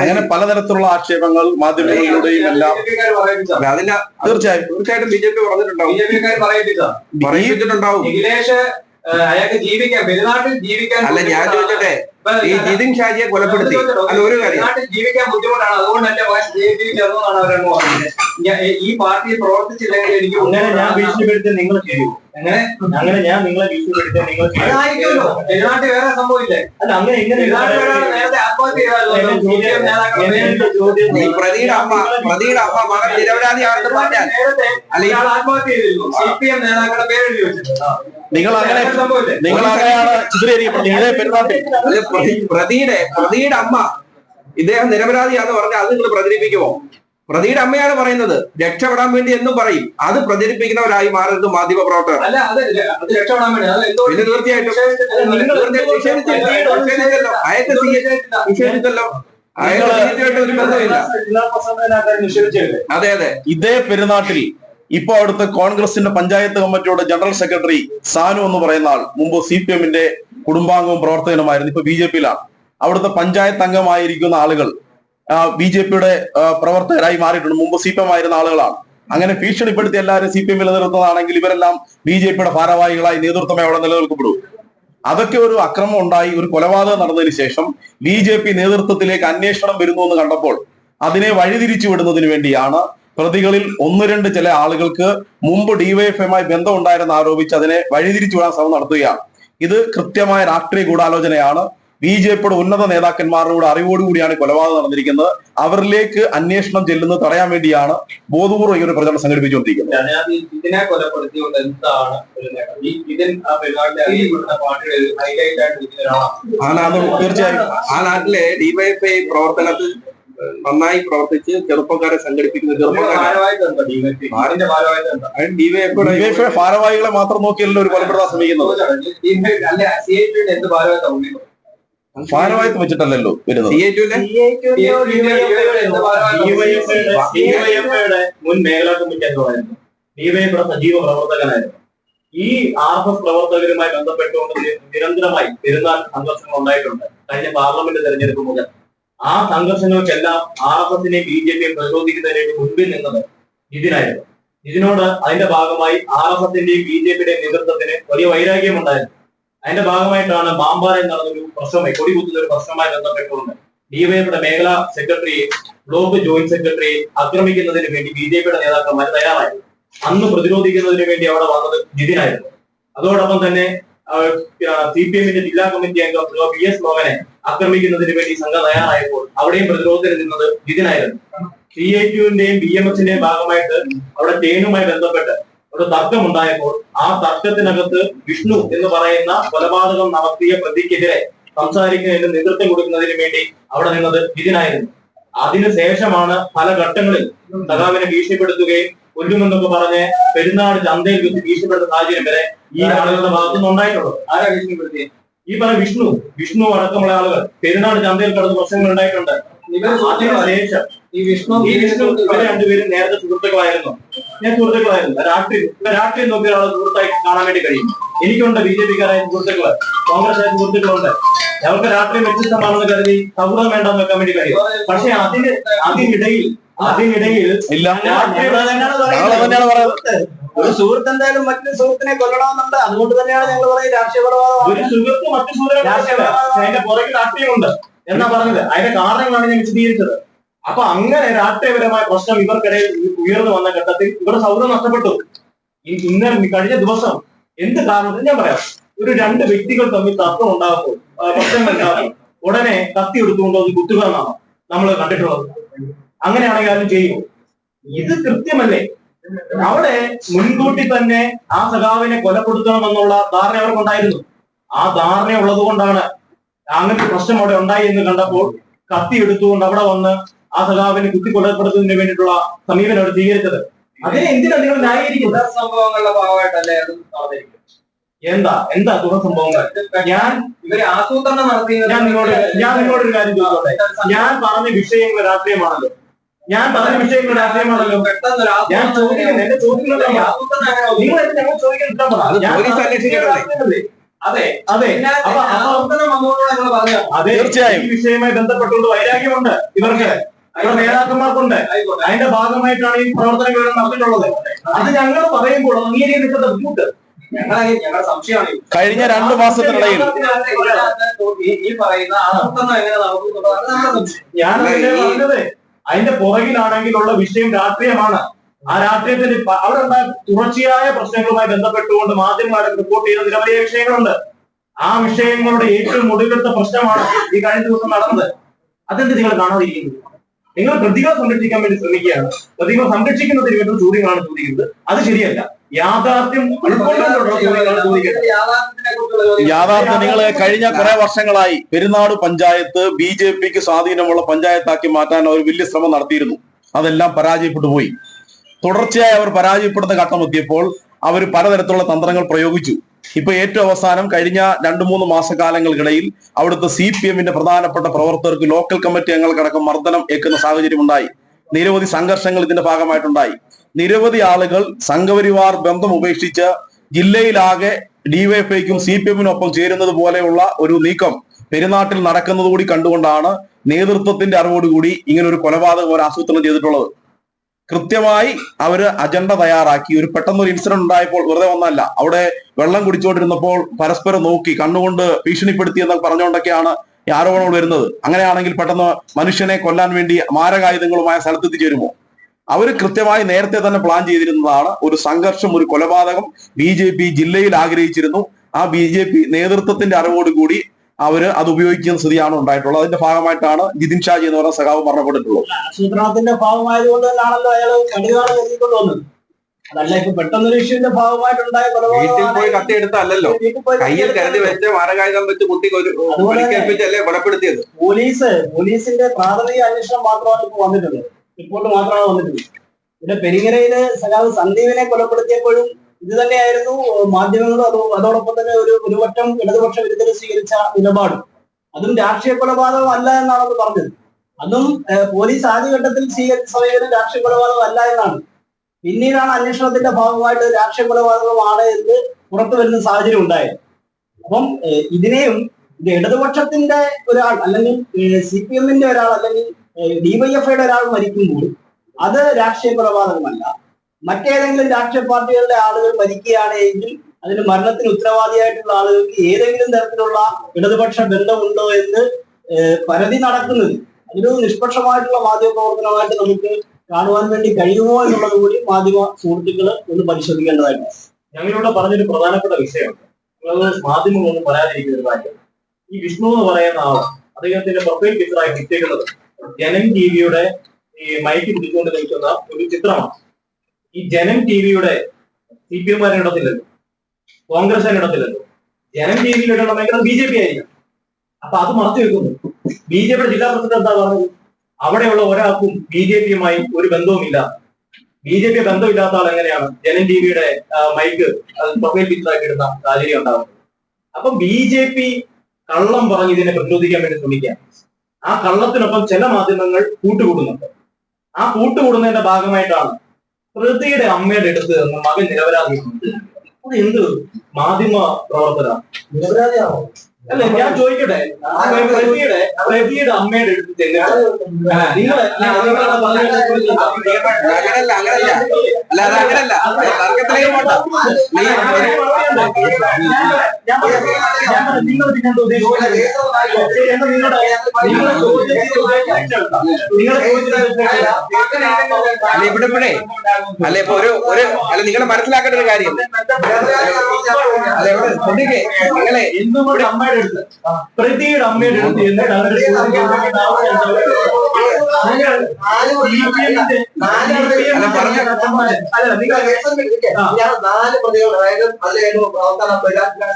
C: അങ്ങനെ പലതരത്തിലുള്ള ആക്ഷേപങ്ങൾ മാധ്യമങ്ങളിലൂടെയും എല്ലാം തീർച്ചയായും.
A: തീർച്ചയായിട്ടും ബി ജെ പി പറഞ്ഞിട്ടുണ്ടാവും.
E: അയാൾക്ക് ജീവിക്കാൻ പെരുന്നാട്ടിൽ ജീവിക്കാൻ
A: അല്ല ഞാൻ ചോദിച്ചോട്ടെ? ഈ ജിതിൻ ഷാജിയെ കൊലപ്പെടുത്തി. അല്ല ഒരു കാര്യം.
E: ജീവിക്കാൻ ബുദ്ധിമുട്ടാണ്. അതുകൊണ്ട് തന്നെ മകൻ ജയിലിൽ ചേർന്നതാണ് അവരങ്ങ് പറഞ്ഞത്. ഈ പാർട്ടിയിൽ പ്രവർത്തിച്ചില്ലെങ്കിൽ എനിക്ക്
F: ഞാൻ ഭീഷണിപ്പെടുത്തി നിങ്ങൾ ചെയ്യൂ
E: അങ്ങനെ
F: അങ്ങനെ ഞാൻ നിങ്ങളെ ഭീഷണിപ്പെടുത്തി നിങ്ങൾ ചെയ്യൂ
E: അതായിരിക്കുമല്ലോ. പെരുന്നാട്ടിൽ വേറെ സംഭവമില്ലേ?
F: അല്ല അങ്ങനെ എങ്ങനെ
E: നേരത്തെ ആത്മഹത്യ ചെയ്താലോ
F: ചോദ്യം
A: ഈ പ്രതിയുടെ അമ്മ പ്രതിയുടെ അമ്മ മകൻ നിരപരാധിയാണെന്ന് പറഞ്ഞാൽ
E: നേരത്തെ
A: അല്ല ഈ
E: ഇയാൾ ആത്മഹത്യ ചെയ്തിരുന്നു. സി പി എം നേതാക്കളുടെ പേരെഴുതി വെച്ചിട്ടുണ്ട്
C: നിങ്ങൾ അങ്ങനെ നിങ്ങൾ അങ്ങനെയാണ്
A: പ്രതിയുടെ പ്രതിയുടെ അമ്മ. ഇദ്ദേഹം നിരപരാധിയാന്ന് പറഞ്ഞാൽ അത് നിങ്ങൾ പ്രചരിപ്പിക്കുമോ? പ്രതിയുടെ അമ്മയാണ് പറയുന്നത്. രക്ഷപ്പെടാൻ വേണ്ടി എന്നും പറയും. അത് പ്രചരിപ്പിക്കുന്നവരായി മാറരുത് മാധ്യമ പ്രവർത്തകർ പിന്നെ തീർച്ചയായിട്ടും. നിഷേധിച്ചല്ലേ. അതെ അതെ.
C: ഇതേ പെരുന്നാട്ടിൽ ഇപ്പൊ അവിടുത്തെ കോൺഗ്രസിന്റെ പഞ്ചായത്ത് കമ്മിറ്റിയുടെ ജനറൽ സെക്രട്ടറി സാനു എന്ന് പറയുന്ന ആൾ മുമ്പ് സി പി എമ്മിന്റെ കുടുംബാംഗവും പ്രവർത്തകനുമായിരുന്നു ഇപ്പൊ ബി ജെ പിയിലാണ്. അവിടുത്തെ പഞ്ചായത്ത് അംഗമായിരിക്കുന്ന ആളുകൾ ബി ജെ പിയുടെ പ്രവർത്തകരായി മാറിയിട്ടുണ്ട്. മുമ്പ് സി പി എം ആയിരുന്ന ആളുകളാണ്. അങ്ങനെ ഭീഷണിപ്പെടുത്തി എല്ലാവരും സി പി എമ്മിൽ നിലനിർത്തുന്നതാണെങ്കിൽ ഇവരെല്ലാം ബി ജെ പിയുടെ ഭാരവാഹികളായി നേതൃത്വമേ അവിടെ നിലനിൽക്കപ്പെടൂ. അതൊക്കെ ഒരു അക്രമം ഉണ്ടായി ഒരു കൊലപാതകം നടന്നതിന് ശേഷം ബി ജെ പി നേതൃത്വത്തിലേക്ക് അന്വേഷണം വരുന്നു എന്ന് കണ്ടപ്പോൾ അതിനെ വഴിതിരിച്ചു വിടുന്നതിന് വേണ്ടിയാണ് പ്രതികളിൽ ഒന്ന് രണ്ട് ചില ആളുകൾക്ക് മുമ്പ് ഡിവൈഎഫ്ഐയുമായി ബന്ധം ഉണ്ടായിരുന്ന ആരോപിച്ച് അതിനെ വഴിതിരിച്ചു വിടാൻ ശ്രമം നടത്തുകയാണ്. ഇത് കൃത്യമായ രാഷ്ട്രീയ ഗൂഢാലോചനയാണ്. ബി ജെ പിയുടെ ഉന്നത നേതാക്കന്മാരുടെ അറിവോടുകൂടിയാണ് കൊലപാതകം നടന്നിരിക്കുന്നത്. അവരിലേക്ക് അന്വേഷണം ചെല്ലുന്നത് തടയാൻ വേണ്ടിയാണ് ബോധപൂർവം ഈ ഒരു പ്രചരണം സംഘടിപ്പിച്ചുകൊണ്ടിരിക്കുന്നത്.
E: ആ
A: നാട്
C: തീർച്ചയായും.
A: ആ നാട്ടിലെ ഡിവൈഎഫ്ഐ പ്രവർത്തനത്തിൽ നന്നായി പ്രവർത്തിച്ച് ചെറുപ്പക്കാരെ സംഘടിപ്പിക്കുന്ന ചെറുപ്പക്കാരെ
C: ഭാരവാഹികളെ മാത്രം നോക്കിയല്ലോ ഒരു കൊലപ്പെടുത്താൻ ശ്രമിക്കുന്നത്.
E: ഭാരവാഹിത്വം
C: വെച്ചിട്ടല്ലല്ലോ വരുന്നത്.
A: സി എ ടുവിലെ
F: ഡിവൈഎഫ്ഐയുടെ മുൻ മേഖലാ കമ്മിറ്റി അംഗമായിരുന്നു. ഡിവൈഎഫ്ഐയുടെ സജീവ പ്രവർത്തകനായിരുന്നു ഈ ആർ എസ് എസ് പ്രവർത്തകരുമായി ബന്ധപ്പെട്ടുകൊണ്ട് നിരന്തരമായി പെരുന്നാൾ സംഘർഷങ്ങൾ ഉണ്ടായിട്ടുണ്ട്. കഴിഞ്ഞ പാർലമെന്റ് തെരഞ്ഞെടുപ്പ് മുതൽ. ആ സംഘർഷങ്ങൾക്കെല്ലാം ആർ എസ് എസിനെ ബി ജെ പിയെ പ്രതിരോധിക്കുന്നതിന് മുൻപിൽ നിന്നത് ഇതിനായിരുന്നു ഇതിനോട് അതിന്റെ ഭാഗമായി ആർ എസ് എസിന്റെയും ബി ജെ പിയുടെയും നേതൃത്വത്തിന് വലിയ വൈരാഗ്യമുണ്ടായിരുന്നു അതിന്റെ ഭാഗമായിട്ടാണ് മാമ്പാറയിൽ നടന്നൊരു പ്രശ്നമായി കൊടികുത്തുന്ന ഒരു പ്രശ്നമായി ബന്ധപ്പെട്ടുകൊണ്ട് ഡിവൈഎഫിയുടെ മേഖലാ സെക്രട്ടറി ബ്ലോക്ക് ജോയിന്റ് സെക്രട്ടറി ആക്രമിക്കുന്നതിന് വേണ്ടി ബി ജെ പിയുടെ നേതാക്കന്മാർ തയ്യാറായിരുന്നു. അന്ന് പ്രതിരോധിക്കുന്നതിന് വേണ്ടി അവിടെ വന്നത് നിതിനായിരുന്നു അതോടൊപ്പം തന്നെ സി പി എമ്മിന്റെ ജില്ലാ കമ്മിറ്റി അംഗം പി എസ് മോഹനെ ആക്രമിക്കുന്നതിന് വേണ്ടി സംഘം തയ്യാറായപ്പോൾ അവിടെയും പ്രതിരോധത്തിന് നിന്നത് നിതിനായിരുന്നു സി ഐ ടിയുവിന്റെയും ബി എം എസിന്റെയും ഭാഗമായിട്ട് അവിടെ ചെയിനുമായി ബന്ധപ്പെട്ട് ഒരു തർക്കം ഉണ്ടായപ്പോൾ ആ തർക്കത്തിനകത്ത് വിഷ്ണു എന്ന് പറയുന്ന കൊലപാതകം നടത്തിയ പ്രതിക്കെതിരെ സംസാരിക്കുന്നതിന് നേതൃത്വം കൊടുക്കുന്നതിന് വേണ്ടി അവിടെ നിന്നത് വിധിനായിരുന്നു. അതിനുശേഷമാണ് പല ഘട്ടങ്ങളിൽ സഖാവിനെ ഭീഷണിപ്പെടുത്തുകയും കൊല്ലുമെന്നൊക്കെ പറഞ്ഞ് പെരുന്നാട് ചന്തയിൽ വെച്ച് ഭീഷണിപ്പെടുന്ന സാഹചര്യം വരെ ഈ ആളുകളുടെ ഭാഗത്തുനിന്ന് ഉണ്ടായിട്ടുള്ളത്.
E: ആരാ ഭീഷണിപ്പെടുത്തിയത്
F: ഈ പറഞ്ഞ വിഷ്ണു വിഷ്ണു അടക്കമുള്ള ആളുകൾ പെരുന്നാട് ചന്തയിൽ കടന്ന് പ്രശ്നങ്ങൾ ഉണ്ടായിട്ടുണ്ട്.
E: ഈ വിഷ്ണു
F: ഈ വിഷ്ണു ഇവർ രണ്ടുപേരും നേരത്തെ സുഹൃത്തുക്കളായിരുന്നു. ഞാൻ സുഹൃത്തുക്കളായിരുന്നു. രാഷ്ട്രീയം ഇപ്പൊ രാഷ്ട്രീയം നോക്കിയ ഒരാളെ സുഹൃത്തായി കാണാൻ വേണ്ടി കഴിയും. എനിക്കുണ്ട് ബി ജെ പിക്കാരായ സുഹൃത്തുക്കൾ. കോൺഗ്രസ് ആയ സുഹൃത്തുക്കളുണ്ട്. ഞങ്ങൾക്ക് രാഷ്ട്രീയം വ്യത്യസ്തമാണെന്ന് കരുതി സൗഹൃദം വേണ്ടെന്ന് വെക്കാൻ വേണ്ടി കഴിയും. പക്ഷെ അതിന് അതിനിടയിൽ അതിനിടയിൽ രാഷ്ട്രീയ
B: ഒരു സുഹൃത്ത് എന്തായാലും മറ്റൊരു സുഹൃത്തിനെ കൊല്ലണമെന്നുണ്ട്. അതുകൊണ്ട് തന്നെയാണ് ഞങ്ങൾ പറയുന്നത് രാഷ്ട്രീയ കൊലപാതകമാണ്.
F: ഒരു സുഹൃത്ത് മറ്റു സുഹൃത്ത് അതിന്റെ പുറകിൽ രാഷ്ട്രീയമുണ്ട്. എന്നാ പറഞ്ഞത്? അതിന്റെ കാരണങ്ങളാണ് ഞാൻ വിശദീകരിച്ചത്. അപ്പൊ അങ്ങനെ രാഷ്ട്രീയപരമായ പ്രശ്നം ഇവർക്കിടയിൽ ഉയർന്നു വന്ന ഘട്ടത്തിൽ ഇവരുടെ സൗഹൃദം നഷ്ടപ്പെട്ടു. ഇന്നലെ കഴിഞ്ഞ ദിവസം എന്ത് കാരണത്തിൽ ഞാൻ പറയാം. ഒരു രണ്ട് വ്യക്തികൾ തമ്മിൽ തർക്കം ഉണ്ടാകുമ്പോൾ പ്രശ്നങ്ങൾ ഉടനെ കത്തി എടുത്തുകൊണ്ട് അത് കുത്തുക എന്നാണ് നമ്മൾ കണ്ടിട്ടുള്ളത്. അങ്ങനെയാണെങ്കിൽ ആരും ചെയ്യും. ഇത് കൃത്യമല്ലേ? അവിടെ മുൻകൂട്ടി തന്നെ ആ സഖാവിനെ കൊലപ്പെടുത്തണമെന്നുള്ള ധാരണ അവർക്കുണ്ടായിരുന്നു. ആ ധാരണ ഉള്ളത് കൊണ്ടാണ് അങ്ങനെ പ്രശ്നം അവിടെ ഉണ്ടായി എന്ന് കണ്ടപ്പോൾ കത്തി എടുത്തുകൊണ്ട് അവിടെ വന്ന് ആ സഖാവിനെ കുത്തി കൊലപ്പെടുത്തുന്നതിന് വേണ്ടിയിട്ടുള്ള സമീപനം അവർ സ്വീകരിച്ചത്. അതിനെ എന്തിനാണ് നിങ്ങൾ ന്യായീകരിക്കുന്നത്?
E: സംഭവങ്ങളുടെ ഭാഗമായിട്ടല്ലേ അത് നടന്നിരിക്കുന്നത്?
F: എന്താ? എന്താ തുടർ സംഭവങ്ങൾ? ഞാൻ
E: ഇവരെ ആസൂത്രണം നടത്തി
F: ഞാൻ നിങ്ങളോട് ഞാൻ നിങ്ങളോട് ഒരു കാര്യം ചോദിച്ചോട്ടെ? ഞാൻ പറഞ്ഞ വിഷയങ്ങൾ രാഷ്ട്രീയമാണല്ലോ. ഞാൻ പറഞ്ഞ വിഷയങ്ങൾ രാഷ്ട്രീയമാണല്ലോ. ഞാൻ ചോദിക്കുന്നത് എന്റെ
E: ഒതുങ്ങി?
F: നിങ്ങൾ ഞങ്ങൾ ചോദിക്കാൻ ഉത്തരം
A: അത്
C: തീർച്ചയായും.
F: ഈ വിഷയവുമായി ബന്ധപ്പെട്ടുകൊണ്ട് വൈരാഗ്യമുണ്ട്. ഇവർക്ക് ഇവരുടെ നേതാക്കന്മാർക്കുണ്ട്. അതിന്റെ ഭാഗമായിട്ടാണ് ഈ പ്രവർത്തനങ്ങൾ ഇവിടെ നടത്തിയിട്ടുള്ളത്. അത് ഞങ്ങൾ പറയുമ്പോൾ നിൽക്കുന്ന ബുദ്ധിമുട്ട്.
E: ഞങ്ങളെ ഞങ്ങളുടെ സംശയമാണ്
C: കഴിഞ്ഞ രണ്ടു മാസത്തിനിടയിൽ.
F: ഞാൻ പറഞ്ഞത് അതിന്റെ പുറകിലാണെങ്കിലുള്ള വിഷയം രാഷ്ട്രീയമാണ്. ആ രാഷ്ട്രീയത്തിന്റെ അവിടെ ഉണ്ടായ തുടർച്ചയായ പ്രശ്നങ്ങളുമായി ബന്ധപ്പെട്ടുകൊണ്ട് മാധ്യമങ്ങളെ റിപ്പോർട്ട് ചെയ്യുന്ന നിരവധി വിഷയങ്ങളുണ്ട്. ആ വിഷയങ്ങളുടെ ഏറ്റവും ഒടുവിലത്തെ പ്രശ്നമാണ് ഈ കഴിഞ്ഞ ദിവസം നടന്നത്. അതെന്ത് നിങ്ങൾ കാണാതിരിക്കുന്നു? നിങ്ങൾ പ്രതികളെ സംരക്ഷിക്കാൻ വേണ്ടി ശ്രമിക്കുകയാണ്. പ്രതികളെ സംരക്ഷിക്കുന്നതിന് വേണ്ടി ചോദ്യങ്ങളാണ് ചോദിക്കുന്നത്. അത് ശരിയല്ല. യാഥാർത്ഥ്യം
C: യാഥാർത്ഥ്യം നിങ്ങൾ കഴിഞ്ഞ കുറെ വർഷങ്ങളായി പെരുന്നാട് പഞ്ചായത്ത് ബി ജെ പിക്ക് സ്വാധീനമുള്ള പഞ്ചായത്താക്കി മാറ്റാൻ അവർ വലിയ ശ്രമം നടത്തിയിരുന്നു. അതെല്ലാം പരാജയപ്പെട്ടു പോയി. തുടർച്ചയായി അവർ പരാജയപ്പെടുന്ന ഘട്ടം എത്തിയപ്പോൾ അവർ പലതരത്തിലുള്ള തന്ത്രങ്ങൾ പ്രയോഗിച്ചു. ഇപ്പൊ ഏറ്റവും അവസാനം കഴിഞ്ഞ രണ്ടു മൂന്ന് മാസക്കാലങ്ങൾക്കിടയിൽ അവിടുത്തെ സി പി എമ്മിന്റെ പ്രധാനപ്പെട്ട പ്രവർത്തകർക്ക് ലോക്കൽ കമ്മിറ്റി അംഗങ്ങൾക്കടക്കം മർദ്ദനം ഏൽക്കുന്ന സാഹചര്യം ഉണ്ടായി നിരവധി സംഘർഷങ്ങൾ ഇതിന്റെ ഭാഗമായിട്ടുണ്ടായി. നിരവധി ആളുകൾ സംഘപരിവാർ ബന്ധം ഉപേക്ഷിച്ച് ജില്ലയിലാകെ ഡിവൈഎഫ്ഐക്കും സി പി എമ്മിനൊപ്പം ചേരുന്നത് പോലെയുള്ള ഒരു നീക്കം പെരുന്നാട്ടിൽ നടക്കുന്നത് കൂടി കണ്ടുകൊണ്ടാണ് നേതൃത്വത്തിന്റെ അറിവോടുകൂടി ഇങ്ങനെ ഒരു കൊലപാതകം അവർ ആസൂത്രണം ചെയ്തിട്ടുള്ളത്. കൃത്യമായി അവർ അജണ്ട തയ്യാറാക്കി. ഒരു പെട്ടെന്ന് ഒരു ഇൻസിഡന്റ് ഉണ്ടായപ്പോൾ വെറുതെ വന്നല്ല അവിടെ വെള്ളം കുടിച്ചുകൊണ്ടിരുന്നപ്പോൾ പരസ്പരം നോക്കി കണ്ണുകൊണ്ട് ഭീഷണിപ്പെടുത്തി എന്നൊക്കെ പറഞ്ഞുകൊണ്ടൊക്കെയാണ് ഈ ആരോപണങ്ങൾ വരുന്നത്. അങ്ങനെയാണെങ്കിൽ പെട്ടെന്ന് മനുഷ്യനെ കൊല്ലാൻ വേണ്ടി മാരകായുധങ്ങളുമായ സ്ഥലത്തെത്തിച്ചേരുമോ? അവർ കൃത്യമായി നേരത്തെ തന്നെ പ്ലാൻ ചെയ്തിരുന്നതാണ്. ഒരു സംഘർഷം ഒരു കൊലപാതകം ബി ജില്ലയിൽ ആഗ്രഹിച്ചിരുന്നു. ആ ബി നേതൃത്വത്തിന്റെ അറിവോടുകൂടി അവർ അത് ഉപയോഗിക്കുന്ന സ്ഥിതിയാണ് ഉണ്ടായിട്ടുള്ളത്. അതിന്റെ ഭാഗമായിട്ടാണ് ജിതിൻ ഷാജി എന്ന് പറയുന്ന സഖാവ് മരണപ്പെട്ടിട്ടുള്ളത്.
G: ആസൂത്രണത്തിന്റെ ഭാഗമായതുകൊണ്ട് തന്നെയാണല്ലോ അയാൾ കടുകാണ് കരുതിക്കൊണ്ട് വന്നത്. അതല്ല ഇപ്പൊ പെട്ടെന്നൊരു ഇഷ്യൂന്റെ ഭാഗമായിട്ടുണ്ടായ
A: വീട്ടിൽ പോയി കയ്യിൽ കരുതി വെച്ച് മാരകായുധം വെച്ച് കുട്ടി ഒരു കൊലപ്പെടുത്തിയത്?
G: പോലീസ് പോലീസിന്റെ പ്രാഥമിക അന്വേഷണം മാത്രമാണ് ഇപ്പൊ വന്നിട്ടുള്ളത്. റിപ്പോർട്ട് മാത്രമാണ് വന്നിട്ടുള്ളത്. ഇവിടെ പെരിങ്ങരയിൽ സഖാവ് സന്ദീപിനെ കൊലപ്പെടുത്തിയപ്പോഴും ഇത് തന്നെയായിരുന്നു മാധ്യമങ്ങളും അതോ അതോടൊപ്പം തന്നെ ഒരു ഒരുപറ്റം ഇടതുപക്ഷ വിരുദ്ധരെ സ്വീകരിച്ച നിലപാടും. അതും രാഷ്ട്രീയ കൊലപാതകം അല്ല എന്നാണ് അത് പറഞ്ഞത്. അതും പോലീസ് ആദ്യഘട്ടത്തിൽ സ്വീകരിച്ച സമീപനം രാഷ്ട്രീയ കൊലപാതകം അല്ല എന്നാണ്. പിന്നീടാണ് അന്വേഷണത്തിന്റെ ഭാഗമായിട്ട് രാഷ്ട്രീയ കൊലപാതകമാണ് എന്ന് പുറത്തു വരുന്ന സാഹചര്യം ഉണ്ടായത്. അപ്പം ഇതിനെയും ഇത് ഇടതുപക്ഷത്തിന്റെ ഒരാൾ അല്ലെങ്കിൽ സി പി എമ്മിന്റെ ഒരാൾ അല്ലെങ്കിൽ ഡിവൈഎഫ്ഐയുടെ ഒരാൾ മരിക്കുമ്പോൾ അത് രാഷ്ട്രീയ കൊലപാതകമല്ല. മറ്റേതെങ്കിലും രാഷ്ട്രീയ പാർട്ടികളുടെ ആളുകൾ മരിക്കുകയാണ് എങ്കിൽ അതിന് മരണത്തിന് ഉത്തരവാദിയായിട്ടുള്ള ആളുകൾക്ക് ഏതെങ്കിലും തരത്തിലുള്ള ഇടതുപക്ഷ ബന്ധമുണ്ടോ എന്ന് പരതി നടക്കുന്നത്. അതൊരു നിഷ്പക്ഷമായിട്ടുള്ള മാധ്യമ പ്രവർത്തനമായിട്ട് നമുക്ക് കാണുവാൻ വേണ്ടി കഴിയുമോ എന്നുള്ളത് കൂടി മാധ്യമ സുഹൃത്തുക്കൾ ഒന്ന് പരിശോധിക്കേണ്ടതായിട്ടുണ്ട്
F: ഞങ്ങളിവിടെ പറഞ്ഞൊരു പ്രധാനപ്പെട്ട വിഷയമുണ്ട്. മാധ്യമങ്ങളൊന്നും പറയാതിരിക്കുന്ന ഒരു കാര്യം. ഈ വിഷ്ണു എന്ന് പറയുന്ന ആൾ അദ്ദേഹത്തിന്റെ പ്രൊഫൈൽ ചിത്രമായി കിട്ടിയിരിക്കുന്നത് ജനം ടി വിയുടെ ഈ മൈക്ക് പിടിച്ചുകൊണ്ട് നിൽക്കുന്ന ഒരു ചിത്രമാണ്. ഈ ജനം ടി വിയുടെ സി പി എമ്മാരുടെ ഇടത്തില്ലല്ലോ കോൺഗ്രസിന്റെ ഇടത്തില്ലല്ലോ ജനം ടി വിയിൽ ഇടണമെങ്കിൽ ബി ജെ പി ആയിരിക്കും. അപ്പൊ അത് മറച്ചു വെക്കുന്നു. ബി ജെ പിയുടെ ജില്ലാ പ്രസിഡന്റ് എന്താ പറഞ്ഞത്? അവിടെയുള്ള ഒരാൾക്കും ബി ജെ പിയുമായി ഒരു ബന്ധവുമില്ല. ബി ജെ പി ബന്ധമില്ലാത്ത ആൾ എങ്ങനെയാണ് ജനം ടി വിയുടെ മൈക്ക് പ്രൊഫൈൽ പിക്ചറാക്കി ഇടുന്ന സാഹചര്യം ഉണ്ടാകുന്നത്? അപ്പൊ ബി ജെ പി കള്ളം പറഞ്ഞ് ഇതിനെ പ്രതിരോധിക്കാൻ വേണ്ടി ശ്രമിക്കുക. ആ കള്ളത്തിനൊപ്പം ചില മാധ്യമങ്ങൾ കൂട്ടുകൂടുന്നുണ്ട്. ആ കൂട്ടുകൂടുന്നതിന്റെ ഭാഗമായിട്ടാണ് പ്രതിയുടെ അമ്മയുടെ അടുത്ത് നിന്ന് മകൻ നിരപരാധിയാണ് അത് എന്ത് മാധ്യമ പ്രവർത്തന
B: നിരപരാധിയാണോ?
F: അല്ല ഞാൻ ചോദിക്കട്ടെ പ്രതിയുടെ പ്രതിയുടെ അമ്മയുടെ അടുത്ത്
A: അങ്ങനല്ല അങ്ങനല്ല അല്ല അത് അങ്ങനല്ല തർക്കത്തിലേക്ക്
F: നിങ്ങൾ നിങ്ങളുടെ
A: അല്ല ഇവിടെ ഇപ്പോഴേ അല്ല ഇപ്പൊ ഒരു ഒരു അല്ല നിങ്ങൾ മനസ്സിലാക്കേണ്ട ഒരു കാര്യം അല്ല ഇവിടെ നിങ്ങളെ
F: എന്തുകൊണ്ട് അമ്മയുടെ അടുത്ത് പ്രതിയുടെ അമ്മയുടെ അടുത്ത് എന്നിട്ട് അവരുടെ
B: നാല് പ്രതികൾ അതായത് അതിൽ പ്രവർത്തനം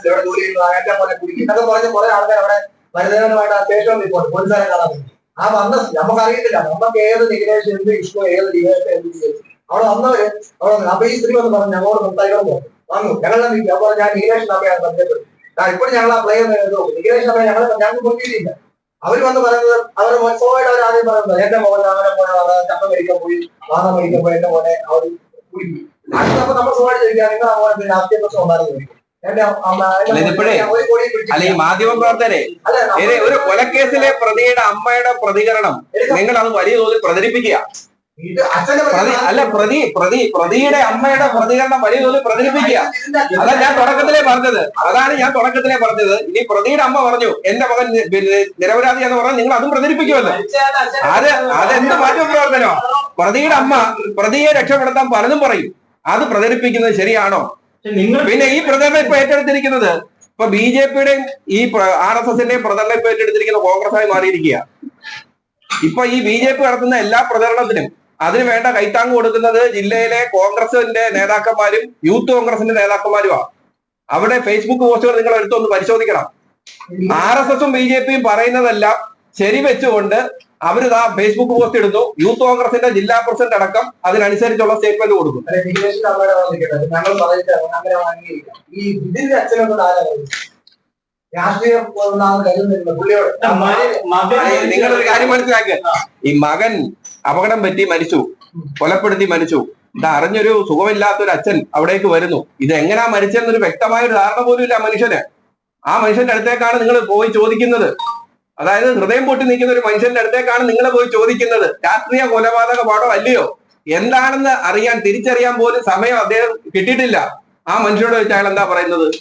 B: ഇവിടെ ജോലി ചെയ്യുന്നു അയാളുടെ പോലെ കുടിക്കും എന്നൊക്കെ പറഞ്ഞ് കുറെ ആൾക്കാർ അവിടെ മരുന്നുകളുമായിട്ട് ആ സ്റ്റേഷൻ റിപ്പോർട്ട് പോലീസുകാരെ കാണാൻ പറ്റി ആ വന്ന നമുക്കറിയത്തില്ല. നമുക്ക് ഏത് നികേഷ് എന്ത് ഇഷ്ടോ ഏത് നികേഷ് എന്ത് അവിടെ വന്നവര് അവിടെ. അപ്പൊ ഈ സ്ത്രീ വന്ന് പറഞ്ഞു ഞങ്ങളോട് സംസാരിക്കണം വന്നു ഞാൻ നികേഷ് അമ്മയാണ് പരിചയപ്പെട്ടു ഇപ്പോഴും ഞങ്ങൾ അപ്ലൈ പ്ലേ ഏകദേശം ഞങ്ങൾ ഞങ്ങൾക്ക് പൊട്ടിയിട്ടില്ല. അവർ വന്ന് പറയുന്നത് അവരെ മോശമായിട്ട് അവർ ആദ്യം പറയുന്നത് എന്റെ മോൻ അവനെ അവരെ ചമ്മ മേടിക്കാൻ പോയി വാങ്ങ മേടിക്കാൻ പോയി എന്റെ മോനെ. അവർ കുടിക്കും അടുത്തപ്പോ നമ്മൾ സുഖമായിട്ട് ചോദിക്കുക നിങ്ങൾ ആ മോനെ രാഷ്ട്രീയ പ്രശ്നം ഉണ്ടാകുന്നു എന്റെ
A: അല്ല, ഇതിപ്പോഴേ-
B: ഒരു
A: അല്ല ഈ മാധ്യമ പ്രവർത്തകരെ ഒരു കൊലക്കേസിലെ പ്രതിയുടെ അമ്മയുടെ പ്രതികരണം നിങ്ങൾ അത് വലിയ തോതിൽ പ്രചരിപ്പിക്കുക. അല്ല പ്രതി പ്രതി പ്രതിയുടെ അമ്മയുടെ പ്രതികരണം വലിയ തോതിൽ പ്രചരിപ്പിക്കുക അതാ ഞാൻ തുടക്കത്തിലേ പറഞ്ഞത്. അതാണ് ഞാൻ തുടക്കത്തിലേ പറഞ്ഞത്. ഇനി പ്രതിയുടെ അമ്മ പറഞ്ഞു എന്റെ മകൻ നിരപരാധി എന്ന് പറഞ്ഞാൽ നിങ്ങൾ അതും പ്രചരിപ്പിക്കുമല്ലോ അത് അതെന്ത് മാറ്റം പ്രവർത്തനോ പ്രതിയുടെ അമ്മ പ്രതിയെ രക്ഷപ്പെടുത്താൻ പലതും പറയും. അത് പ്രചരിപ്പിക്കുന്നത് ശരിയാണോ? പിന്നെ ഈ പ്രചരണം ഇപ്പൊ ഏറ്റെടുത്തിരിക്കുന്നത് ഇപ്പൊ ബി ജെ പിയുടെയും ഈ ആർ എസ് എസിന്റെയും പ്രചരണം ഇപ്പൊ ഏറ്റെടുത്തിരിക്കുന്ന കോൺഗ്രസ് ആയി മാറിയിരിക്കുക ഇപ്പൊ ഈ ബി ജെ പി നടത്തുന്ന എല്ലാ പ്രചരണത്തിനും അതിന് വേണ്ട കൈത്താങ് കൊടുക്കുന്നത് ജില്ലയിലെ കോൺഗ്രസിന്റെ നേതാക്കന്മാരും യൂത്ത് കോൺഗ്രസിന്റെ നേതാക്കന്മാരുമാണ്. അവിടെ ഫേസ്ബുക്ക് പോസ്റ്റുകൾ നിങ്ങൾ എടുത്തൊന്ന് പരിശോധിക്കണം. ആർ എസ് എസും ബി ജെ പിയും പറയുന്നതെല്ലാം ശരി വെച്ചുകൊണ്ട് അവരിതാ ഫേസ്ബുക്ക് പോസ്റ്റ് ഇടുന്നു. യൂത്ത് കോൺഗ്രസിന്റെ ജില്ലാ പ്രസിഡന്റ് അടക്കം അതിനനുസരിച്ചുള്ള സ്റ്റേറ്റ്മെന്റ് കൊടുക്കും നിങ്ങളൊരു കാര്യം മനസ്സിലാക്കുക ഈ മകൻ അപകടം പറ്റി മരിച്ചു. കൊലപ്പെടുത്തി മരിച്ചു. ഇത് അറിഞ്ഞൊരു സുഖമില്ലാത്ത ഒരു അച്ഛൻ അവിടേക്ക് വരുന്നു. ഇത് എങ്ങനാ മരിച്ചെന്നൊരു വ്യക്തമായ ഒരു ധാരണ പോലും ഇല്ല മനുഷ്യന്. ആ മനുഷ്യന്റെ അടുത്തേക്കാണ് നിങ്ങൾ പോയി ചോദിക്കുന്നത്. അതായത് ഹൃദയം പൊട്ടി നിൽക്കുന്ന ഒരു മനുഷ്യന്റെ അടുത്തേക്കാണ് നിങ്ങൾ പോയി ചോദിക്കുന്നത്. രാഷ്ട്രീയ കൊലപാതകമാണോ അല്ലയോ? എന്താണെന്ന് അറിയാൻ തിരിച്ചറിയാൻ പോലും സമയം അദ്ദേഹം കിട്ടിയിട്ടില്ല. ആ മനുഷ്യരോട് വെച്ച് അയാൾ എന്താ പറയുന്നത്?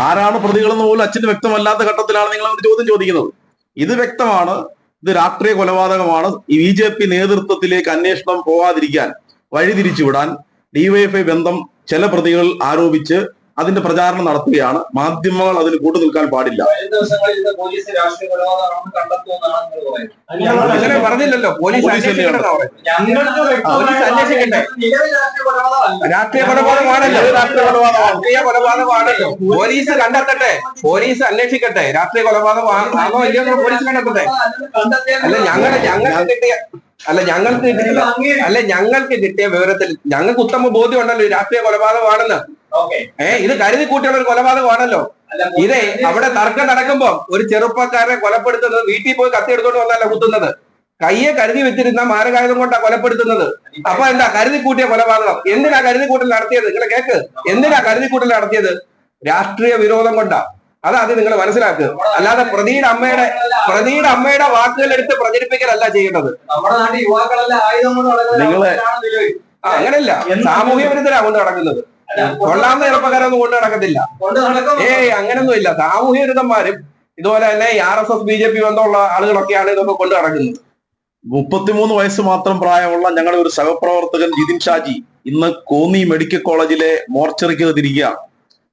C: ആരാണ് പ്രതികളെന്ന് പോലും അച്ഛന് വ്യക്തമല്ലാത്ത ഘട്ടത്തിലാണ് നിങ്ങൾ ചോദ്യം ചോദിക്കുന്നത്. ഇത് വ്യക്തമാണ്. ഇത് രാഷ്ട്രീയ കൊലപാതകമാണ്. ഈ ബി ജെ പി നേതൃത്വത്തിലേക്ക് അന്വേഷണം പോവാതിരിക്കാൻ വഴിതിരിച്ചുവിടാൻ ഡിവൈഎഫ്ഐ ബന്ധം ചില പ്രതികൾ ആരോപിച്ച് അതിന്റെ പ്രചാരണം നടത്തുകയാണ്. മാധ്യമങ്ങൾ അതിന്
E: കൂട്ടു നിൽക്കാൻ പാടില്ല.
A: അങ്ങനെ പറഞ്ഞില്ലല്ലോ. പോലീസ്
E: രാഷ്ട്രീയ കൊലപാതകമല്ല.
A: രാഷ്ട്രീയ കൊലപാതകമാണല്ലോ. രാഷ്ട്രീയ കൊലപാതകം കൊലപാതകമാണല്ലോ. പോലീസ് കണ്ടെത്തട്ടെ. പോലീസ് അന്വേഷിക്കട്ടെ. രാഷ്ട്രീയ കൊലപാതകമാണോ ഇല്ലയോ എന്ന് പോലീസ് കണ്ടെത്തട്ടെ. അല്ല ഞങ്ങൾ ഞങ്ങൾക്ക് കിട്ടിയ അല്ല ഞങ്ങൾക്ക് കിട്ടിയ അല്ല ഞങ്ങൾക്ക് കിട്ടിയ വിവരത്തിൽ ഞങ്ങൾക്ക് ഉത്തമ ബോധ്യം ഉണ്ടല്ലോ രാഷ്ട്രീയ കൊലപാതകമാണെന്ന്.
E: ഓക്കെ
A: ഏ ഇത് കരുതി കൂട്ടിയുള്ള ഒരു കൊലപാതകമാണല്ലോ. ഇതേ അവിടെ തർക്കം നടക്കുമ്പോ ഒരു ചെറുപ്പക്കാരനെ കൊലപ്പെടുത്തുന്നത് വീട്ടിൽ പോയി കത്തി എടുത്തോണ്ട് വന്നല്ല കുത്തുന്നത്. കയ്യെ കരുതി വെച്ചിരുന്ന മാരകായുധം കൊണ്ടാ കൊലപ്പെടുത്തുന്നത്. അപ്പൊ എന്താ കരുതി കൂട്ടിയ കൊലപാതകം? എന്തിനാ കരുതി കൂട്ടൽ നടത്തിയത്? നിങ്ങളെ കേക്ക്. എന്തിനാ കരുതി കൂട്ടൽ നടത്തിയത്? രാഷ്ട്രീയ വിരോധം കൊണ്ടാ. അതാ അത് നിങ്ങൾ മനസ്സിലാക്കുക അല്ലാതെ പ്രതിയുടെ അമ്മയുടെ പ്രതിയുടെ അമ്മയുടെ വാക്കുകൾ എടുത്ത് പ്രചരിപ്പിക്കലല്ല ചെയ്യേണ്ടത് നിങ്ങൾ. അങ്ങനെയല്ല. സാമൂഹ്യ വിരുദ്ധരാ കൊണ്ട് നടക്കുന്നത്. കൊള്ളാവുന്ന ചെറുപ്പക്കാരൊന്നും കൊണ്ട് നടക്കത്തില്ല. ഏയ് അങ്ങനൊന്നും ഇല്ല. സാമൂഹ്യ വിരുദ്ധന്മാരും ഇതുപോലെ തന്നെ R S S B J P ബന്ധമുള്ള ആളുകളൊക്കെയാണ് ഇതൊക്കെ കൊണ്ട് നടക്കുന്നത്.
C: മുപ്പത്തിമൂന്ന് വയസ്സ് മാത്രം പ്രായമുള്ള ഞങ്ങളുടെ ഒരു സഹപ്രവർത്തകൻ ജിതിൻ ഷാജി ഇന്ന് കോന്നി മെഡിക്കൽ കോളേജിലെ മോർച്ചറിക്ക് തിരിക്കുകയാണ്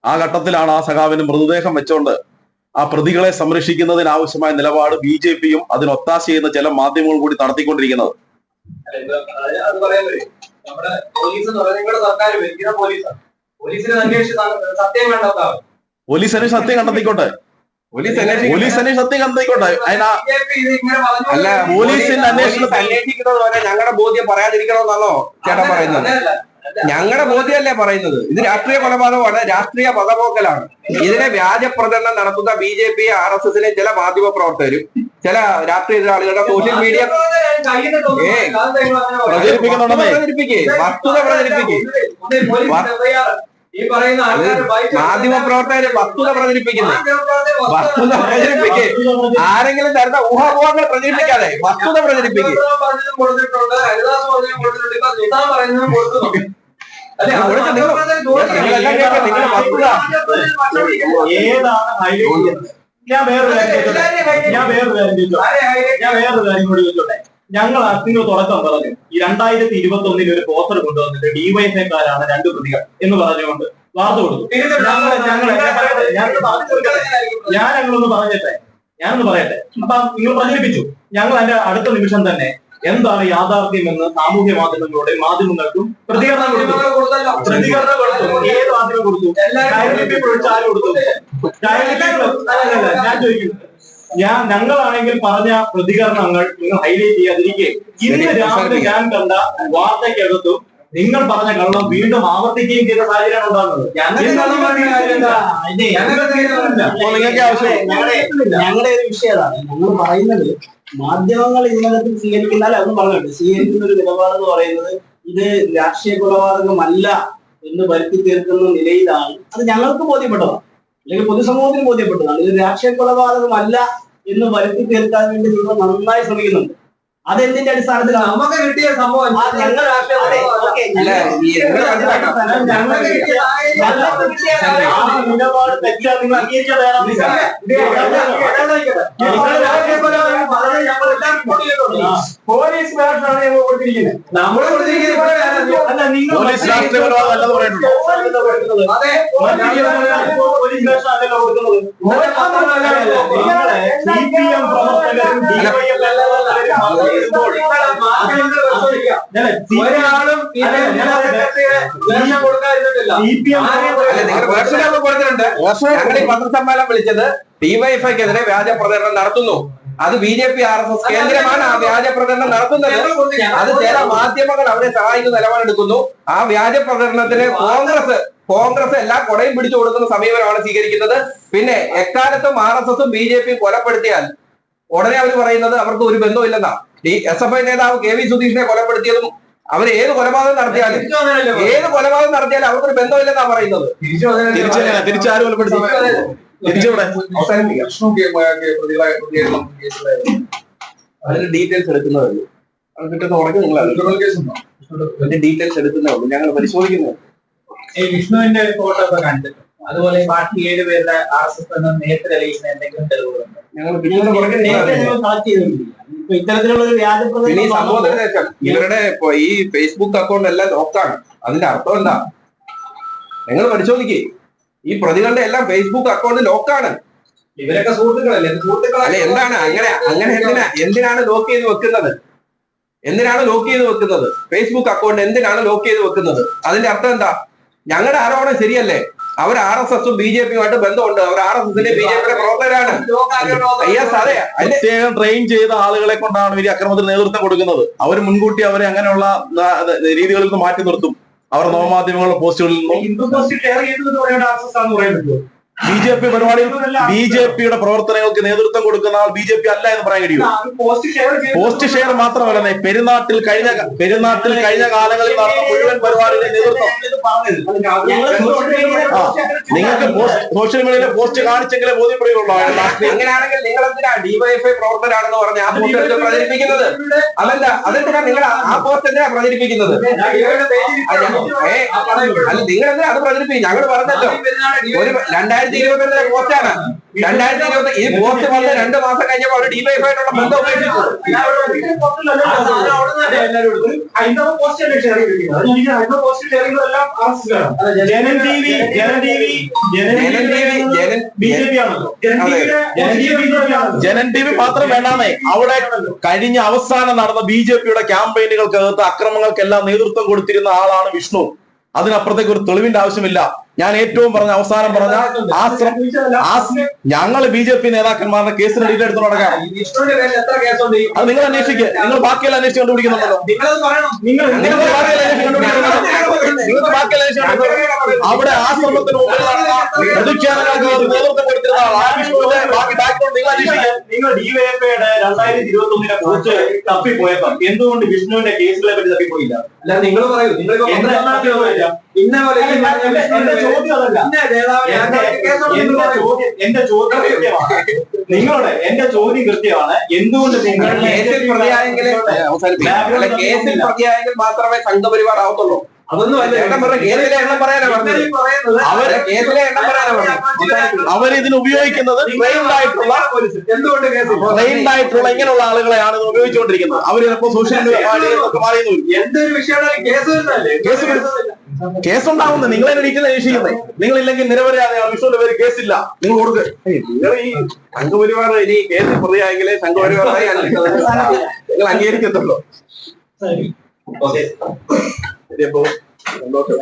C: ആ ഘട്ടത്തിലാണ് ആ സഖാവിന് മൃതദേഹം വെച്ചോണ്ട് ആ പ്രതികളെ സംരക്ഷിക്കുന്നതിനാവശ്യമായ നിലപാട് ബി ജെ പിയും അതിന് ഒത്താശ ചെയ്യുന്ന ചില മാധ്യമങ്ങളും കൂടി നടത്തിക്കൊണ്ടിരിക്കുന്നത്.
E: നമ്മുടെ പോലീസ് എന്ന് സർക്കാർ പോലീസാണ് പോലീസിനെ സത്യം കണ്ടെത്താം
C: പോലീസ് അന്വേഷണം സത്യം കണ്ടെത്തിക്കോട്ടെ
A: പോലീസ്
C: അന്വേഷണം സത്യം കണ്ടെത്തിക്കോട്ടെ അതിനാ
A: അല്ല
C: പോലീസിന്റെ അന്വേഷണത്തിൽ-
A: അന്വേഷിക്കുന്നത് വരെ ഞങ്ങളുടെ ബോധ്യം പറയാതിരിക്കണമെന്നാണോ ചേട്ടാ പറയുന്നത്. ഞങ്ങളുടെ ബോധ്യമല്ലേ പറയുന്നത് ഇത് രാഷ്ട്രീയ കൊലപാതകമാണ് രാഷ്ട്രീയ വകപോക്കലാണ് ഇതിനെ വ്യാജ പ്രചരണം നടത്തുന്ന B J P R S എസിലെ ചില മാധ്യമ പ്രവർത്തകരും ചില രാഷ്ട്രീയ എതിരാളികളുടെ സോഷ്യൽ മീഡിയ
C: പ്രചരിപ്പിക്കുന്നുണ്ടെന്നേ.
A: പ്രചരിപ്പിക്കേ വസ്തുത പ്രചരിപ്പിക്കേ.
E: ഈ പറയുന്ന ആൾക്കാരെ ഭയച്ച്
A: മാധ്യമ പ്രവർത്തകര് വസ്തുത പ്രചരിപ്പിക്കുന്നത്
E: മാധ്യമപ്രവർത്തകരെ
A: വസ്തുത പ്രചരിപ്പിക്കേ. ആരെങ്കിലും തരുന്ന ഊഹാപോഹങ്ങൾ പ്രചരിപ്പിക്കാതെ വസ്തുത പ്രചരിപ്പിക്കേ.
E: ഉത്തരം പറഞ്ഞതും കൊടുത്തിട്ടുണ്ട്. ഹരിദാസ് പറഞ്ഞതും കൊടുത്തിട്ടുണ്ട്. ഇപ്പൊ സുൽത്താൻ പറയുന്നതും കൊടുക്കുന്നുണ്ട് അല്ലെ?
A: ഇത് കൊടുത്ത്. നിങ്ങൾ- നിങ്ങളെല്ലാം കേൾക്കുക, നിങ്ങളെ വസ്തുത.
F: ഏതാണ് ഹൈലൈറ്റ് ഞാൻ വേറൊരു കാര്യം ഞാൻ വേറൊരു കാര്യം ഞാൻ വേറൊരു കാര്യം കൂടി ചോദിച്ചോട്ടെ. ഞങ്ങൾ അതിന്റെ തുടക്കം പറഞ്ഞു. ഈ രണ്ടായിരത്തി ഇരുപത്തി ഒന്നിൽ ഒരു പോസ്റ്റർ കൊണ്ടുവന്നിട്ട് ഡിവൈഎഫ്ഐക്കാരാണ് രണ്ട് പ്രതികൾ എന്ന് പറഞ്ഞുകൊണ്ട് വാർത്ത കൊടുത്തു. ഞാൻ ഞങ്ങളൊന്ന് പറഞ്ഞിട്ടെ? ഞാനൊന്ന് പറയട്ടെ? അപ്പൊ നിങ്ങൾ പ്രചരിപ്പിച്ചു. ഞങ്ങൾ അതിന്റെ അടുത്ത നിമിഷം തന്നെ എന്താണ് യാഥാർത്ഥ്യം എന്ന് സാമൂഹ്യ മാധ്യമങ്ങളുടെ മാധ്യമങ്ങൾക്കും പ്രതികരണം കൊടുത്തു. പ്രതികരണം കൊടുത്തു. ഏത് മാധ്യമം കൊടുത്തു? ഡയറി പേപ്പർ വെച്ച് ആര് കൊടുത്തു? ഡയറി പേപ്പർ അല്ലല്ല ഞാൻ ചോദിക്കുന്നത് ഞാൻ ഞങ്ങളാണെങ്കിൽ പറഞ്ഞ പ്രതികരണങ്ങൾ നിങ്ങൾ ഹൈലൈറ്റ് ചെയ്യാതിരിക്കെ. ഇന്ന് രാവിലെ ഞാൻ കണ്ട വാർത്തയ്ക്കകത്തും നിങ്ങൾ പറഞ്ഞ കള്ളം വീണ്ടും ആവർത്തിക്കുകയും ചെയ്ത സാഹചര്യമാണ് ഉണ്ടാകുന്നത്.
G: ഞങ്ങളുടെ ഒരു വിഷയം അതാണ്. ഞങ്ങൾ പറയുന്നത് മാധ്യമങ്ങൾ ഇതിനകത്ത് സ്വീകരിക്കുന്ന അല്ല അതും പറഞ്ഞിട്ട് സ്വീകരിക്കുന്ന ഒരു നിലപാട് എന്ന് പറയുന്നത് ഇത് രാഷ്ട്രീയ കൊലപാതകമല്ല എന്ന് വരുത്തി തീർക്കുന്ന നിലയിലാണ്. അത് ഞങ്ങൾക്ക് ബോധ്യപ്പെട്ടതാണ്. അല്ലെങ്കിൽ പൊതുസമൂഹത്തിന് ബോധ്യപ്പെട്ടതാണ്. ഇത് രാഷ്ട്രീയ കൊലപാതകമല്ല എന്ന് വരുത്തി തീർക്കാൻ വേണ്ടി നിങ്ങൾ നന്നായി ശ്രമിക്കുന്നുണ്ട്. അതെന്തിന്റെ അടിസ്ഥാനത്തിലാണ്
E: നമുക്ക് കിട്ടിയ സംഭവം പോലീസ് ഭാഷയാണ് ഞങ്ങൾ കൊടുത്തിരിക്കുന്നത്. നമ്മൾ കൊടുത്തിരിക്കുന്നത് അതെ
F: പോലീസ് അല്ലല്ലോ കൊടുക്കുന്നത്. നിങ്ങളെ സി പി എം പ്രവർത്തകരും
E: ഒരാളും
A: കൊടുത്തിട്ടുണ്ട്. ഞങ്ങൾ ഈ പത്രസമ്മേളനം വിളിച്ചത് ഡിവൈഎഫ്ഐക്കെതിരെ വ്യാജ പ്രചരണം നടത്തുന്നു. അത് B J P R S S കേന്ദ്രമാണ് ആ വ്യാജ പ്രചരണം നടത്തുന്നത്. അത് ചില മാധ്യമങ്ങൾ അവരെ സഹായിക്കുന്ന നിലപാടെടുക്കുന്നു. ആ വ്യാജ പ്രചരണത്തിന് കോൺഗ്രസ് കോൺഗ്രസ് എല്ലാ കൊടയും പിടിച്ചു കൊടുക്കുന്ന സമീപനമാണ് സ്വീകരിക്കുന്നത്. പിന്നെ എക്കാലത്തും ആർ എസ് എസും ബി ജെ പിയും കൊലപ്പെടുത്തിയാൽ ഉടനെ അവർ പറയുന്നത് അവർക്ക് ഒരു ബന്ധമില്ലെന്നാ ഈ എസ് എഫ് ഐ നേതാവ് കെ വി സുധീഷിനെ കൊലപ്പെടുത്തിയതും അവർ ഏത് കൊലപാതകം നടത്തിയാലും ഏത് കൊലപാതകം നടത്തിയാലും അവർക്കൊരു ബന്ധമില്ലെന്നാ പറയുന്നത്. അതിന്റെ ഡീറ്റെയിൽസ് എടുക്കുന്നതേ ഉള്ളൂ. അത് കിട്ടുന്ന ഉടനെ നിങ്ങൾ
D: ക്രിമിനൽ കേസുണ്ടോ
A: അതിന്റെ ഡീറ്റെയിൽസ് എടുക്കുന്നേ ഉള്ളൂ. ഞങ്ങൾ പരിശോധിക്കുന്നത്
E: ഈ വിഷ്ണുവിന്റെ ഫോട്ടോ ഒക്കെ കണ്ടിട്ടുണ്ട്. അതുപോലെ ബാക്കി ഏഴ് പേരുടെ ആർ എസ് എസ് എന്ന നേരത്തെ തെളിയിക്കുന്ന എന്തെങ്കിലും തെളിവുകളുണ്ട്?
A: ഞങ്ങൾ
G: ഇത്തരത്തിലുള്ള ഒരു
A: ഇവരുടെ ഈ ഫേസ്ബുക്ക് അക്കൗണ്ട് എല്ലാം ലോക്കാണ് അതിന്റെ അർത്ഥം എന്താ? നിങ്ങൾ പരിശോധിക്കേ. ഈ പ്രതികളുടെ എല്ലാം ഫേസ്ബുക്ക് അക്കൗണ്ട് ലോക്കാണ്
E: ഇവരൊക്കെ സുഹൃത്തുക്കളല്ലേ?
A: സുഹൃത്തുക്കളല്ലേ
E: സുഹൃത്തുക്കളെ
A: എന്താണ് അങ്ങനെ അങ്ങനെ എന്തിനാ എന്തിനാണ് ലോക്ക് ചെയ്ത് വെക്കുന്നത്? എന്തിനാണ് ലോക്ക് ചെയ്ത് വെക്കുന്നത്? ഫേസ്ബുക്ക് അക്കൗണ്ട് എന്തിനാണ് ലോക്ക് ചെയ്ത് വെക്കുന്നത്? അതിന്റെ അർത്ഥം എന്താ? ഞങ്ങളുടെ ആരോപണം ശരിയല്ലേ? അവർ ആർ എസ് എസും ബി ജെ പിയുമായിട്ട് ബന്ധമുണ്ട്. അവർ ആർ എസ് എസിന്റെ ബി ജെ പിയുടെ പ്രവർത്തകരാണ്. അതെ.
C: പ്രത്യേകം ട്രെയിൻ ചെയ്ത ആളുകളെ കൊണ്ടാണ് ഇവർ അക്രമത്തിന് നേതൃത്വം കൊടുക്കുന്നത്. അവർ മുൻകൂട്ടി അവരെ അങ്ങനെയുള്ള രീതികളിൽ നിന്ന് മാറ്റി നിർത്തും. അവർ നവമാധ്യമങ്ങളുടെ പോസ്റ്റുകളിൽ നിന്നും. ബി ജെ പി പരിപാടിയിൽ ബി ജെ പിയുടെ പ്രവർത്തനങ്ങൾക്ക് നേതൃത്വം കൊടുക്കുന്ന ആൾ ബി ജെ പി അല്ല എന്ന് പറയാൻ കഴിയും.
F: പോസ്റ്റ് ഷെയർ
C: മാത്രമല്ല പെരുന്നാട്ടിൽ കഴിഞ്ഞ പെരുന്നാട്ടിൽ കഴിഞ്ഞ കാലങ്ങളിൽ നടന്ന മുഴുവൻ പരിപാടിയുടെ നേതൃത്വം. നിങ്ങൾക്ക് പോസ്റ്റ് സോഷ്യൽ മീഡിയയിലെ പോസ്റ്റ് കാണിച്ചെങ്കിലേ ബോധ്യപ്പെടുകയുള്ളൂ.
A: അങ്ങനെയാണെങ്കിൽ നിങ്ങൾ എന്തിനാ ഡിവൈഎഫ്ഐ പ്രവർത്തകരാണെന്ന് പറഞ്ഞ ആ പോസ്റ്റ് പ്രചരിപ്പിക്കുന്നത്? അതല്ല അതെന്തിനാ നിങ്ങൾ ആ- ആ പോസ്റ്റ് എന്തിനാ പ്രചരിപ്പിക്കുന്നത്? അല്ല, അല്ല നിങ്ങൾ എന്തിനാ അത് പ്രചരിപ്പിക്കും ഞങ്ങൾ പറഞ്ഞല്ലോ. ഒരു രണ്ടായിരത്തി ഇരുപത്തി ഒന്നിലെ കോച്ചാണ് രണ്ടായിരത്തി ഇരുപത്തി ഈ പോസ്റ്റ് വന്ന് രണ്ട് മാസം കഴിഞ്ഞപ്പോൾ അവർ ഡിവൈഫായിട്ടുള്ള ബന്ധം
F: ജനൻ ടി വി
C: മാത്രം വേണ്ടാന്നേ അവിടെ കഴിഞ്ഞ അവസാനം നടന്ന ബി ജെ പിയുടെ ക്യാമ്പയിനുകൾക്കകത്ത് അക്രമങ്ങൾക്കെല്ലാം നേതൃത്വം കൊടുത്തിരുന്ന ആളാണ് വിഷ്ണു. അതിനപ്പുറത്തേക്ക് ഒരു തെളിവിന്റെ ആവശ്യമില്ല. ഞാൻ ഏറ്റവും പറഞ്ഞ അവസാനം പറഞ്ഞ ആശ്രം ഞങ്ങൾ ബി ജെ പി നേതാക്കന്മാരുടെ കേസിന് ഡീൽ എടുത്തു നടക്കാം. അത് നിങ്ങൾ അന്വേഷിക്കുക നിങ്ങൾ ബാക്കിയെല്ലാം അന്വേഷിച്ച് കണ്ടുപിടിക്കുന്നുണ്ടല്ലോ. നിങ്ങൾക്ക് ബാക്കിയെല്ലാം അവിടെ ആശ്രമത്തിന് മുമ്പിൽ നടന്ന പ്രതിഷേധങ്ങൾക്ക് നേതൃത്വം നിങ്ങൾ
F: ഡിവൈഎഫ്ഐയുടെ രണ്ടായിരത്തി ഇരുപത്തി തപ്പിപ്പോയപ്പം എന്തുകൊണ്ട് വിഷ്ണുവിന്റെ കേസുകളെ പറ്റി തപ്പിപ്പോയില്ല
E: അല്ല നിങ്ങൾ പറയൂ നിങ്ങൾ ഇന്ന പോലെ
F: എന്റെ ചോദ്യം കൃത്യമാണ്? നിങ്ങളുടെ എന്റെ ചോദ്യം കൃത്യമാണ് എന്തുകൊണ്ട് നിങ്ങൾ
A: കേസിൽ പ്രതിയായെങ്കിൽ മാത്രമേ സംഘപരിവാർ ആവത്തുള്ളൂ
C: അവർ ഇതിന് ഉപയോഗിക്കുന്നത് ട്രെയിൻഡ് ആയിട്ടുള്ള ട്രെയിൻഡ് ആയിട്ടുള്ള ഇങ്ങനെയുള്ള ആളുകളെയാണ് ഇത് ഉപയോഗിച്ചുകൊണ്ടിരിക്കുന്നത്. അവർ ചിലപ്പോൾ സോഷ്യൽ മീഡിയ
E: കേസ്
C: ഉണ്ടാവുന്നു. നിങ്ങൾ ഡീറ്റെയിൽ അന്വേഷിക്കുന്നത് നിങ്ങൾ ഇല്ലെങ്കിൽ നിരപരാധിയാണ് വിഷ്ണുവിന്റെ പേര് കേസില്ല. നിങ്ങൾ കൊടുക്കുക
A: നിങ്ങൾ ഈ സംഘപരിവാർ ഇനി കേസിൽ പ്രതിയായെങ്കിലേ സംഘപരിവാറായി. നിങ്ങൾ അംഗീകരിക്കത്തുള്ളൂ.
E: ഓക്കെ.
A: അപ്പോ സന്തോഷം